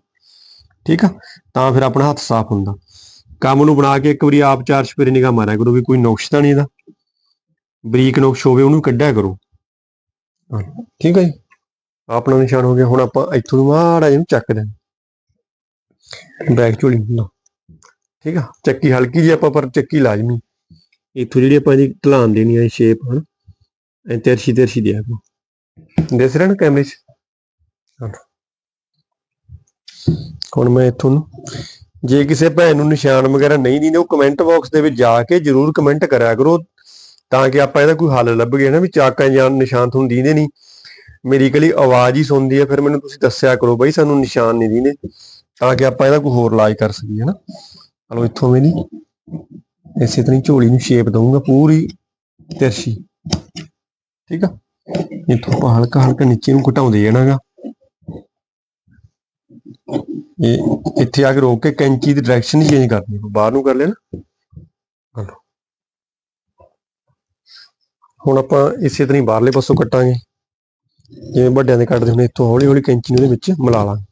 ਠੀਕ ਆ? ਤਾਂ ਫਿਰ ਆਪਣਾ ਹੱਥ ਸਾਫ਼ ਹੁੰਦਾ। ਕੰਮ ਨੂੰ ਬਣਾ ਕੇ ਇੱਕ ਵਾਰੀ ਆਪ ਚਾਰ ਛਪੇਰੇ ਨਿਗਾਹ ਮਾਰਿਆ ਕਰੋ ਵੀ ਕੋਈ ਨੁਕਸ ਤਾਂ ਨਹੀਂ ਇਹਦਾ। ਬਰੀਕ ਨੁਕਸ ਹੋਵੇ ਉਹਨੂੰ ਕੱਢਿਆ ਕਰੋ। ਠੀਕ ਹੈ ਜੀ? ਆਪਣਾ ਨਿਸ਼ਾਨ ਹੋ ਗਿਆ, ਹੁਣ ਆਪਾਂ ਇੱਥੋਂ ਮਾੜਾ ਜਿਹਾ ਚੱਕ ਦੇ ਬੈਕ ਝੋਲੀ ਨੂੰ ਠੀਕ ਆ? ਚੱਕੀ ਹਲਕੀ ਜਿਹੀ ਆਪਾਂ ਪਰ ਚੱਕੀ ਲਾਜ਼ਮੀ। ਇੱਥੋਂ ਜਿਹੜੀ ਆਪਾਂ ਇਹਦੀ ਢਲਾਨ ਦੇਣੀ ਹੈ ਸ਼ੇਪ ਹਨ ਐ ਤਿਰਛੀ ਤਿਰਛੀ ਦਿਆ ਕੋ ਦਿਸ ਰਿਹਾ ਨਾ ਕੈਮਰੇ 'ਚ। ਹੁਣ ਮੈਂ ਇੱਥੋਂ ਜੇ ਕਿਸੇ ਭੈਣ ਨੂੰ ਨਿਸ਼ਾਨ ਵਗੈਰਾ ਨਹੀਂ ਦਿੰਦੇ ਉਹ ਕਮੈਂਟ ਬਾਕਸ ਦੇ ਵਿੱਚ ਜਾ ਕੇ ਜਰੂਰ ਕਮੈਂਟ ਕਰਿਆ ਕਰੋ ਤਾਂ ਕਿ ਆਪਾਂ ਇਹਦਾ ਕੋਈ ਹੱਲ ਲੱਭੀਏ ਨਾ ਵੀ ਚਾਕਾਂ ਜਾਂ ਨਿਸ਼ਾਨ ਤੁਹਾਨੂੰ ਦੀਂਦੇ ਨਹੀਂ। ਮੇਰੀ ਇਕੱਲੀ ਆਵਾਜ਼ ਹੀ ਸੁਣਦੀ ਹੈ ਫਿਰ ਮੈਨੂੰ ਤੁਸੀਂ ਦੱਸਿਆ ਕਰੋ ਬਈ ਸਾਨੂੰ ਨਿਸ਼ਾਨ ਨਹੀਂ ਦਿੰਦੇ ਤਾਂ ਕਿ ਆਪਾਂ ਇਹਦਾ ਕੋਈ ਹੋਰ ਇਲਾਜ ਕਰ ਸਕੀਏ ਨਾ। ਚਲੋ ਇੱਥੋਂ ਵੀ ਮੇਰੀ ਇਸੇ ਤਰ੍ਹਾਂ ਝੋਲੀ ਨੂੰ ਸ਼ੇਪ ਦਊਂਗਾ, ਪੂਰੀ ਤਿਰਛੀ ਠੀਕ ਆ? ਇੱਥੋਂ ਆਪਾਂ ਹਲਕਾ ਹਲਕਾ ਨੀਚੇ ਨੂੰ ਘਟਾਉਂਦੇ ਜਾਣਾਗਾ। ਇਹ ਇੱਥੇ ਆ ਕੇ ਰੋਕ ਕੇ ਕੈਂਚੀ ਦੀ ਡਾਇਰੈਕਸ਼ਨ ਚੇਂਜ ਕਰਨੀ ਬਾਹਰ ਨੂੰ ਕਰ ਲਿਆ ਨਾ ਹੁਣ ਆਪਾਂ ਇਸੇ ਤਰ੍ਹਾਂ ਬਾਹਰਲੇ ਪਾਸੋਂ ਕੱਟਾਂਗੇ। ਜਿਵੇਂ ਵੱਡਿਆਂ ਦੇ ਕੱਟਦੇ ਹੁੰਦੇ, ਇੱਥੋਂ ਹੌਲੀ ਹੌਲੀ ਕੈਂਚੀ ਨੂੰ ਇਹਦੇ ਵਿੱਚ ਮਿਲਾ ਲਾਂਗੇ।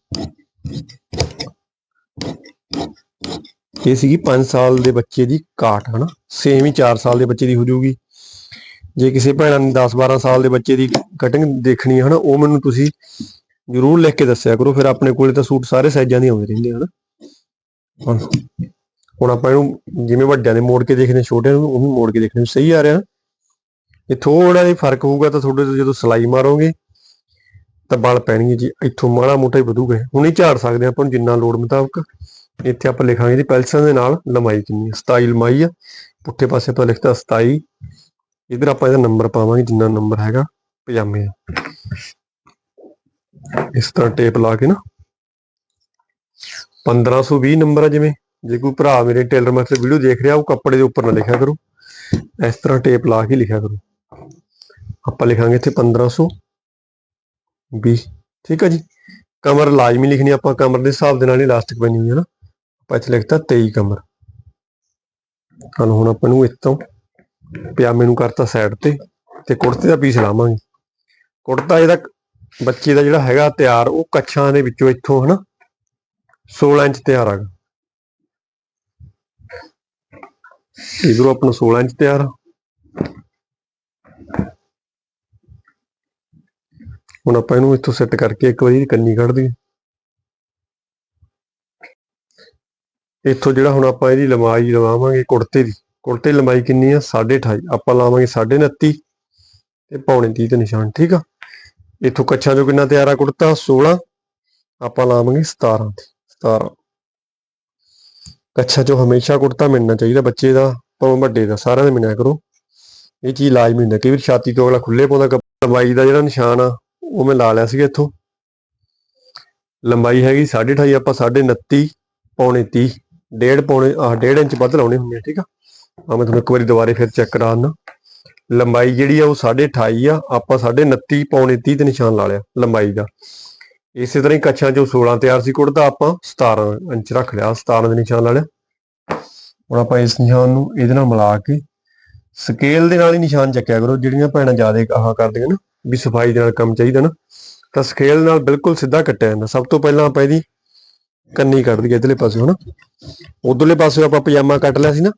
ਇਹ ਸੀਗੀ 5 ਸਾਲ ਦੇ ਬੱਚੇ ਦੀ ਕਾਟ ਹਨਾ? ਸੇਮ ਹੀ 4 ਸਾਲ ਦੇ ਬੱਚੇ ਦੀ ਹੋ ਜਾਊਗੀ। ਜੇ ਕਿਸੇ ਭੈਣਾਂ ਨੇ 10 12 ਸਾਲ ਦੇ ਬੱਚੇ ਦੀ ਕਟਿੰਗ ਦੇਖਣੀ ਹੈ, ਹਨਾ, ਉਹ ਮੈਨੂੰ ਤੁਸੀਂ ਜ਼ਰੂਰ ਲਿਖ ਕੇ ਦੱਸਿਆ ਕਰੋ। ਫਿਰ ਆਪਣੇ ਕੋਲੇ ਤਾਂ ਸੂਟ ਸਾਰੇ ਸਾਈਜ਼ਾਂ ਦੇ ਆਉਂਦੇ ਰਹਿੰਦੇ ਹਨ? ਹੁਣ ਆਪਾਂ ਇਹਨੂੰ ਜਿਵੇਂ ਵੱਡਿਆਂ ਦੇ ਮੋੜ ਕੇ ਦੇਖਦੇ ਛੋਟਿਆਂ ਨੂੰ ਉਹ ਵੀ ਮੋੜ ਕੇ ਦੇਖਣੇ ਸਹੀ ਆ ਰਿਹਾ ਨਾ? ਇਹ ਥੋੜਾ ਜਿਹਾ ਫ਼ਰਕ ਹੋਊਗਾ ਤਾਂ ਤੁਹਾਡੇ ਤੋਂ ਜਦੋਂ ਸਲਾਈ ਮਾਰੋਗੇ ਤਾਂ ਬਲ ਪੈਣਗੇ ਜੀ। ਇੱਥੋਂ ਮਾੜਾ ਮੋਟਾ ਹੀ ਵਧੂਗਾ। ਹੁਣ ਹੀ ਝਾੜ ਸਕਦੇ ਆਪਾਂ ਨੂੰ ਜਿੰਨਾ ਲੋੜ ਮੁਤਾਬਕ। ਇੱਥੇ ਆਪਾਂ ਲਿਖਾਂਗੇ ਜੀ ਪੈਲਸਾਂ ਦੇ ਨਾਲ ਲੰਬਾਈ ਕਿੰਨੀ ਹੈ 27 ਲੰਬਾਈ ਆ। ਪੁੱਠੇ ਪਾਸੇ ਆਪਾਂ ਲਿਖਤਾ 27 ਇਧਰ ਆਪਾਂ ਇਹਦਾ ਨੰਬਰ ਪਾਵਾਂਗੇ ਜਿੰਨਾ ਨੰਬਰ ਹੈਗਾ, ਪਜਾਮੇ ਦਾ। ਇਸ ਤਰ੍ਹਾਂ ਟੇਪ ਲਾ ਕੇ ਨਾ। 1520 ਨੰਬਰ ਆ ਜਿਵੇਂ। ਜੇ ਕੋਈ ਭਰਾ ਮੇਰੇ ਟੇਲਰ ਮਾਸਟਰ ਵੀਡੀਓ ਦੇਖ ਰਿਹਾ, ਉਹ ਕੱਪੜੇ ਦੇ ਉੱਪਰ ਨਾ ਲਿਖਿਆ ਕਰੋ। ਇਸ ਤਰ੍ਹਾਂ ਟੇਪ ਲਾ ਕੇ ਲਿਖਿਆ ਕਰੋ। ਆਪਾਂ ਲਿਖਾਂਗੇ ਇੱਥੇ 1520 ਠੀਕ ਆ ਜੀ। ਕਮਰ ਲਾਜ਼ਮੀ ਲਿਖਣੀ ਆਪਾਂ। ਕਮਰ ਦੇ ਹਿਸਾਬ ਦੇ ਨਾਲ ਹੀ ਇਲਾਸਟਿਕ ਪੈਣੀ ਹੋਈ ਹੈ ਨਾ। ਆਪਾਂ ਇੱਥੇ ਲਿਖਤਾ 23 ਕਮਰ। ਹੁਣ ਆਪਾਂ ਨੂੰ ਇੱਥੋਂ ਪਜਾਮੇ ਨੂੰ ਕਰਤਾ ਸਾਈਡ ਤੇ ਤੇ ਕੁੜਤੇ ਦਾ ਪੀਸ ਲਾਵਾਂਗੇ। ਕੁੜਤਾ ਇਹਦਾ ਬੱਚੇ ਦਾ ਜਿਹੜਾ ਹੈਗਾ ਤਿਆਰ, ਉਹ ਕੱਛਾਂ ਦੇ ਵਿੱਚੋਂ ਇੱਥੋਂ ਹਨਾ 16 ਇੰਚ ਤਿਆਰ ਆਗਾ ਇਧਰੋਂ ਆਪਣਾ 16 ਇੰਚ ਤਿਆਰ ਆ। ਹੁਣ ਆਪਾਂ ਇਹਨੂੰ ਇੱਥੋਂ ਸੈੱਟ ਕਰਕੇ ਇੱਕ ਵਾਰੀ ਕੰਨੀ ਕੱਢ ਦਈਏ। ਇੱਥੋਂ ਜਿਹੜਾ ਹੁਣ ਆਪਾਂ ਇਹਦੀ ਲੰਬਾਈ ਲਵਾਵਾਂਗੇ ਕੁੜਤੇ ਦੀ ਕੁੜਤੇ ਦੀ ਲੰਬਾਈ ਕਿੰਨੀ ਆ? 28.5 ਆਪਾਂ ਲਾਵਾਂਗੇ 29.5 ਤੇ ਪੌਣੇ 30 ਤੇ ਨਿਸ਼ਾਨ, ਠੀਕ ਆ? ਇੱਥੋਂ ਕੱਛਾਂ ਚੋਂ ਕਿੰਨਾ ਤਿਆਰ ਆ ਕੁੜਤਾ? 16 ਆਪਾਂ ਲਾਵਾਂਗੇ 17 ਤੇ 17 ਕੱਛਾਂ ਚੋਂ ਹਮੇਸ਼ਾ ਕੁੜਤਾ ਮਿਲਣਾ ਚਾਹੀਦਾ ਬੱਚੇ ਦਾ, ਭਾਵੇਂ ਵੱਡੇ ਦਾ, ਸਾਰਿਆਂ ਦੇ ਮਿਲਿਆ ਕਰੋ। ਇਹ ਚੀਜ਼ ਲਾਜ਼ਮੀ ਹੁੰਦਾ ਕਈ ਵਾਰ ਛਾਤੀ ਤੋਂ ਅਗਲਾ ਖੁੱਲੇ ਪਾਉਂਦਾ ਲੰਬਾਈ ਦਾ ਜਿਹੜਾ ਨਿਸ਼ਾਨ ਆ, ਉਹ ਮੈਂ ਲਾ ਲਿਆ ਸੀਗਾ ਇੱਥੋਂ। ਲੰਬਾਈ ਹੈਗੀ 28.5 ਆਪਾਂ 29.5 ਪੌਣੇ 30 ਡੇਢ ਪੌਣੇ, ਆਹ ਡੇਢ ਇੰਚ ਵੱਧ ਲਾਉਣੇ ਹੁੰਦੇ ਆ, ਠੀਕ ਆ? ਆ ਮੈਂ ਤੁਹਾਨੂੰ ਇੱਕ ਵਾਰੀ ਦੁਬਾਰੇ ਫਿਰ ਚੈੱਕ ਕਰਾ ਦਿੰਦਾ ਲੰਬਾਈ ਜਿਹੜੀ ਆ ਉਹ 28.5 ਆ, ਆਪਾਂ 29.5 ਪੌਣੇ 30 ਤੇ ਨਿਸ਼ਾਨ ਲਾ ਲਿਆ ਲੰਬਾਈ ਦਾ। ਇਸੇ ਤਰ੍ਹਾਂ ਹੀ ਕੱਛਾਂ ਚੋਂ 16 ਤਿਆਰ ਸੀ ਕੁੜਤਾ ਆਪਾਂ 17 ਇੰਚ ਰੱਖ ਲਿਆ 17 ਦੇ ਨਿਸ਼ਾਨ ਲਾ ਲਿਆ। ਹੁਣ ਆਪਾਂ ਇਸ ਨਿਸ਼ਾਨ ਨੂੰ ਇਹਦੇ ਨਾਲ ਮਿਲਾ ਕੇ ਸਕੇਲ ਦੇ ਨਾਲ ਹੀ ਨਿਸ਼ਾਨ ਚੱਕਿਆ ਕਰੋ, ਜਿਹੜੀਆਂ ਭੈਣਾਂ ਜ਼ਿਆਦਾ ਆਹ ਕਰਦੀਆਂ ਨਾ, ਵੀ ਸਫ਼ਾਈ ਦੇ ਨਾਲ ਕੰਮ ਚਾਹੀਦਾ ਨਾ। ਤਾਂ ਸਕੇਲ ਨਾਲ ਬਿਲਕੁਲ ਸਿੱਧਾ ਕੱਟਿਆ ਜਾਂਦਾ। ਸਭ ਤੋਂ ਪਹਿਲਾਂ ਆਪਾਂ ਇਹਦੀ ਕੰਨੀ ਕੱਢ ਦਈਏ ਇਧਰਲੇ ਪਾਸੇ ਹਨਾ ਉਧਰਲੇ ਪਾਸੇ ਆਪਾਂ ਪਜਾਮਾ ਕੱਟ ਲਿਆ ਸੀ ਨਾ।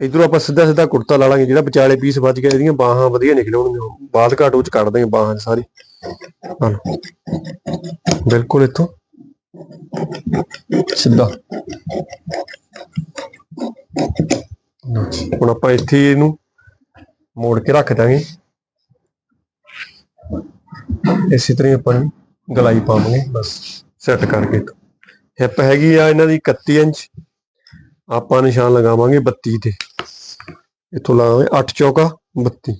ਇਧਰੋਂ ਆਪਾਂ ਸਿੱਧਾ ਸਿੱਧਾ ਕੁੜਤਾ ਲਾ ਲਾਂਗੇ, ਜਿਹੜਾ ਵਿਚਾਲੇ ਪੀਸ ਬਚ ਗਿਆ, ਇਹਦੀਆਂ ਬਾਹਾਂ ਵਧੀਆ ਨਿਕਲ ਆਉਣਗੀਆਂ ਘਾਟ ਵਿੱਚ ਕੱਢ ਦਾਂਗੇ ਬਾਹਾਂ ਸਾਰੀ। ਬਿਲਕੁਲ ਇੱਥੋਂ। ਸਿੱਧਾ। ਹੁਣ ਆਪਾਂ ਇੱਥੇ ਇਹਨੂੰ ਮੋੜ ਕੇ ਰੱਖ ਦਾਂਗੇ ਇਸੇ ਤਰ੍ਹਾਂ ਆਪਾਂ ਗਲਾਈ ਪਾਵਾਂਗੇ, ਬਸ। ਸੈੱਟ ਕਰਕੇ ਹਿੱਪ ਹੈਗੀ ਆ ਇਹਨਾਂ ਦੀ 31 ਇੰਚ। ਆਪਾਂ ਨਿਸ਼ਾਨ ਲਗਾਵਾਂਗੇ 32 ਤੇ। ਇੱਥੋਂ ਲਾਵਾਂਗੇ 8 ਚੌਕਾ 32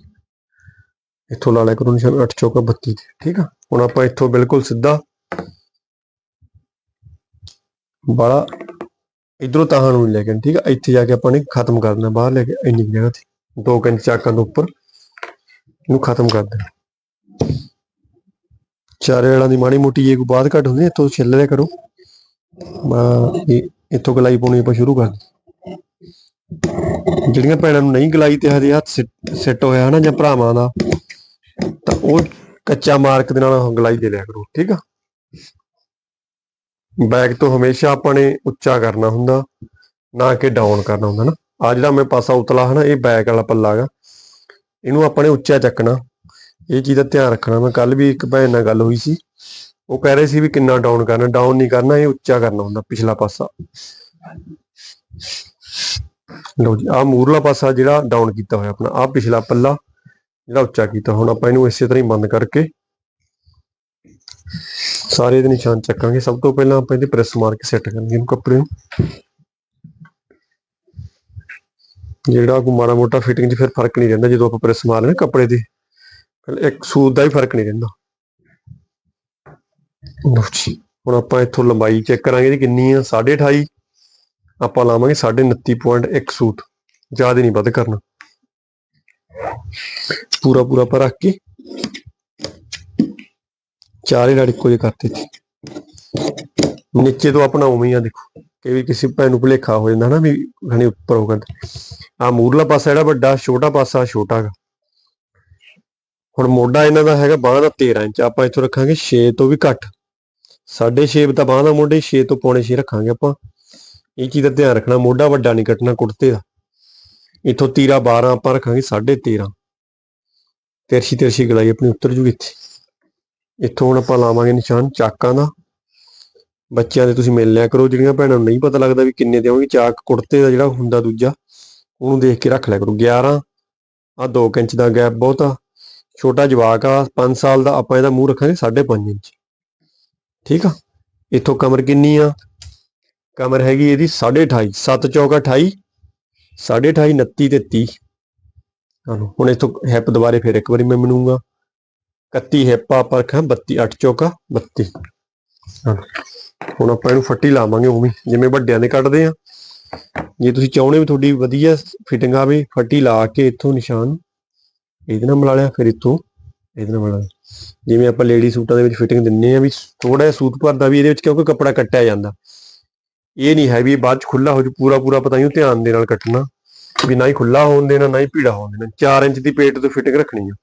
ਇੱਥੋਂ ਲਾ ਲਿਆ ਕਰੋ ਨਿਸ਼ਾਨ 8 ਚੌਕਾ 32 ਤੇ ਠੀਕ ਆ? ਹੁਣ ਆਪਾਂ ਇੱਥੋਂ ਬਿਲਕੁਲ ਸਿੱਧਾ ਬਾਲਾ ਇਧਰੋਂ ਤਾਹਾਂ ਨੂੰ ਨੀ ਲੈ ਕੇ ਠੀਕ ਆ? ਇੱਥੇ ਜਾ ਕੇ ਆਪਾਂ ਨੇ ਖਤਮ ਕਰ ਦੇਣਾ ਬਾਹਰ ਲੈ ਕੇ ਇੰਨੀ ਕੁ ਜਗ੍ਹਾ ਤੇ। 2 ਇੰਚ ਚਾਕਾਂ ਦੇ ਉੱਪਰ ਇਹਨੂੰ ਖਤਮ ਕਰ ਦੇਣਾ। ਚਾਰੇ ਵਾਲਾਂ ਦੀ ਮਾੜੀ ਮੋਟੀ ਜੇ ਕੋਈ ਬਾਤ ਘੱਟ ਹੁੰਦੀ ਹੈ, ਇੱਥੋਂ ਛਿੱਲ ਲਿਆ ਕਰੋ। ਬਾ ਇੱਥੋਂ ਗਲਾਈ ਪਾਉਣੀ ਆਪਾਂ ਸ਼ੁਰੂ ਕਰ ਜਿਹੜੀਆਂ ਭੈਣਾਂ ਨੂੰ ਨਹੀਂ ਗਲਾਈ ਤੇ ਹਜੇ ਹੱਥ ਸੈੱਟ ਹੋਇਆ ਹਨਾ ਜਾਂ ਭਰਾਵਾਂ ਦਾ, ਤਾਂ ਉਹ ਕੱਚਾ ਮਾਰਕ ਦੇ ਨਾਲ ਗਲਾਈ ਦੇ ਲਿਆ ਕਰੋ, ਠੀਕ ਆ? ਬੈਕ ਤੋਂ ਹਮੇਸ਼ਾ ਆਪਾਂ ਨੇ ਉੱਚਾ ਕਰਨਾ ਹੁੰਦਾ, ਨਾ ਕਿ ਡਾਊਨ ਕਰਨਾ ਹੁੰਦਾ ਨਾ। ਆ ਜਿਹੜਾ ਮੈਂ ਪਾਸਾ ਉਤਲਾ ਹਨਾ, ਇਹ ਬੈਕ ਵਾਲਾ ਪੱਲਾ ਗਾ। ਇਹਨੂੰ ਆਪਾਂ ਨੇ ਉੱਚਾ ਚੱਕਣਾ। ਇਹ ਚੀਜ਼ ਦਾ ਧਿਆਨ ਰੱਖਣਾ। ਮੈਂ ਕੱਲ ਵੀ ਇੱਕ ਭੈਣ ਨਾਲ ਗੱਲ ਹੋਈ ਸੀ। ਉਹ ਕਹਿ ਰਹੇ ਸੀ ਵੀ ਕਿੰਨਾ ਡਾਊਨ ਕਰਨਾ ਡਾਊਨ ਨਹੀਂ ਕਰਨਾ, ਇਹ ਉੱਚਾ ਕਰਨਾ ਹੁੰਦਾ ਪਿਛਲਾ ਪਾਸਾ। ਲਓ ਜੀ ਆ ਮੂਰਲਾ ਪਾਸਾ ਜਿਹੜਾ ਡਾਊਨ ਕੀਤਾ ਹੋਇਆ ਆਪਣਾ ਆ ਪਿਛਲਾ ਪੱਲਾ ਜਿਹੜਾ ਉੱਚਾ ਕੀਤਾ। ਹੁਣ ਆਪਾਂ ਇਹਨੂੰ ਇਸੇ ਤਰ੍ਹਾਂ ਹੀ ਬੰਦ ਕਰਕੇ ਸਾਰੇ ਦੇ ਨਿਸ਼ਾਨ ਚੱਕਾਂਗੇ। ਸਭ ਤੋਂ ਪਹਿਲਾਂ ਆਪਾਂ ਇਹਦੇ ਪ੍ਰੈਸ ਮਾਰ ਕੇ ਸੈੱਟ ਕਰਾਂਗੇ ਇਹਨੂੰ ਕੱਪੜੇ ਨੂੰ। ਜਿਹੜਾ ਕੋ ਮਾੜਾ ਮੋਟਾ ਫਿਟਿੰਗ 'ਚ ਫਿਰ ਫ਼ਰਕ ਨਹੀਂ ਰਹਿੰਦਾ, ਜਦੋਂ ਆਪਾਂ ਪ੍ਰੈਸ ਮਾਰ ਲੈਣਾ ਕੱਪੜੇ ਦੇ ਇੱਕ ਸੂਤ ਦਾ ਹੀ ਫ਼ਰਕ ਨਹੀਂ ਰਹਿੰਦਾ। ਲਓ ਜੀ। ਹੁਣ ਆਪਾਂ ਇੱਥੋਂ ਲੰਬਾਈ ਚੈੱਕ ਕਰਾਂਗੇ ਜੀ ਕਿੰਨੀ ਆ 28.5 ਆਪਾਂ ਲਾਵਾਂਗੇ 29.1 ਸੂਤ। ਜ਼ਿਆਦਾ ਨਹੀਂ ਵੱਧ ਕਰਨਾ। ਪੂਰਾ ਪੂਰਾ ਆਪਾਂ ਰੱਖ ਕੇ ਚਾਰੇ ਲੜ ਇੱਕੋ ਜਿਹੇ ਕਰਤੇ ਸੀ ਨੀਚੇ ਤੋਂ ਆਪਣਾ ਉਵੇਂ ਆ ਦੇਖੋ। ਕਿ ਵੀ ਕਿਸੇ ਭੈਣ ਨੂੰ ਭੁਲੇਖਾ ਹੋ ਜਾਂਦਾ ਹਨਾ ਵੀ ਘਣੀ ਉੱਪਰ ਹੋ ਕਹਿੰਦੇ ਆ ਮੂਰਲਾ ਪਾਸਾ ਜਿਹੜਾ ਵੱਡਾ, ਛੋਟਾ ਪਾਸਾ ਛੋਟਾ ਗਾ। ਹੁਣ ਮੋਢਾ ਇਹਨਾਂ ਦਾ ਹੈਗਾ ਬਾਹ ਦਾ 13 ਇੰਚ। ਆਪਾਂ ਇੱਥੋਂ ਰੱਖਾਂਗੇ 6 ਤੋਂ ਵੀ ਘੱਟ। 6.5 ਤਾਂ ਬਾਹ ਦਾ ਮੋਢੇ 6 ਤੋਂ ਪੌਣੇ 6 ਰੱਖਾਂਗੇ ਆਪਾਂ। ਇਹ ਚੀਜ਼ ਦਾ ਧਿਆਨ ਰੱਖਣਾ, ਮੋਢਾ ਵੱਡਾ ਨਹੀਂ ਕੱਟਣਾ ਕੁੜਤੇ ਦਾ। ਇੱਥੋਂ ਤੀਰਾ 12 ਆਪਾਂ ਰੱਖਾਂਗੇ 13.5 ਤਿਰਛੀ ਤਿਰਛੀ ਗਲਾਈ ਆਪਣੀ ਉੱਤਰ ਜੂਗੀ ਇੱਥੇ। ਇੱਥੋਂ ਹੁਣ ਆਪਾਂ ਲਾਵਾਂਗੇ ਨਿਸ਼ਾਨ ਚਾਕਾਂ ਦਾ। ਬੱਚਿਆਂ ਦੇ ਤੁਸੀਂ ਮਿਲ ਲਿਆ ਕਰੋ, ਜਿਹੜੀਆਂ ਭੈਣਾਂ ਨੂੰ ਨਹੀਂ ਪਤਾ ਲੱਗਦਾ ਵੀ ਕਿੰਨੇ ਦੇਵਾਂਗੇ। ਚਾਕ ਕੁੜਤੇ ਦਾ ਜਿਹੜਾ ਹੁੰਦਾ ਦੂਜਾ, ਉਹਨੂੰ ਦੇਖ ਕੇ ਰੱਖ ਲਿਆ ਕਰੋ। 11 ਆ 2 ਇੰਚ ਦਾ ਗੈਪ ਬਹੁਤ ਆ। ਛੋਟਾ ਜਵਾਕ ਆ 5 ਸਾਲ ਦਾ ਆਪਾਂ ਇਹਦਾ ਮੂੰਹ ਰੱਖਾਂਗੇ 5.5 ਇੰਚ। ਠੀਕ ਆ? ਇੱਥੋਂ ਕਮਰ ਕਿੰਨੀ ਆ? ਕਮਰ ਹੈਗੀ ਇਹਦੀ 28.5 7 ਚੌਕਾ 28 28.5 29 ਤੇ 30 ਚਲੋ, ਹੁਣ ਇੱਥੋਂ ਹੈਪ ਦੁਬਾਰੇ ਫਿਰ ਇੱਕ ਵਾਰੀ ਮੈਂ ਮਨੂੰਗਾ 31 ਹਿੱਪ ਆਪਾਂ ਰੱਖਾਂ 32 8 ਚੌਕਾ 32 ਚਲੋ, ਹੁਣ ਆਪਾਂ ਇਹਨੂੰ ਫੱਟੀ ਲਾਵਾਂਗੇ ਉਵੇਂ, ਜਿਵੇਂ ਵੱਡਿਆਂ ਦੇ ਕੱਢਦੇ ਆ। ਜੇ ਤੁਸੀਂ ਚਾਹੁੰਦੇ ਵੀ ਤੁਹਾਡੀ ਵਧੀਆ ਫਿਟਿੰਗ ਆਵੇ, ਫੱਟੀ ਲਾ ਕੇ ਇੱਥੋਂ ਨਿਸ਼ਾਨ ਇਹਦੇ ਨਾਲ ਮਿਲਾ ਲਿਆ, ਫਿਰ ਇੱਥੋਂ ਇਹਦੇ ਨਾਲ ਮਿਲਾ ਲਿਆ। ਜਿਵੇਂ ਆਪਾਂ ਲੇਡੀ ਸੂਟਾਂ ਦੇ ਵਿੱਚ ਫਿਟਿੰਗ ਦਿੰਨੇ ਆ ਵੀ ਥੋੜਾ ਜਿਹਾ ਸੂਟ ਭਰਦਾ ਵੀ ਇਹਦੇ ਵਿੱਚ ਕਿਉਂਕਿ ਕੱਪੜਾ ਕੱਟਿਆ ਜਾਂਦਾ। ਇਹ ਨਹੀਂ ਹੈ ਵੀ ਬਾਅਦ ਚ ਖੁੱਲਾ ਹੋ ਜੂ ਪੂਰਾ ਪੂਰਾ ਪਤਾ ਹੀ ਧਿਆਨ ਦੇ ਨਾਲ ਕੱਟਣਾ, ਵੀ ਨਾ ਹੀ ਖੁੱਲਾ ਹੋਣ ਦੇਣਾ, ਨਾ ਹੀ ਭੀੜਾ ਹੋਣ ਦੇਣਾ। 4 ਇੰਚ ਦੀ ਪੇਟ ਤੋਂ ਫਿਟਿੰਗ ਰੱਖਣੀ ਆ।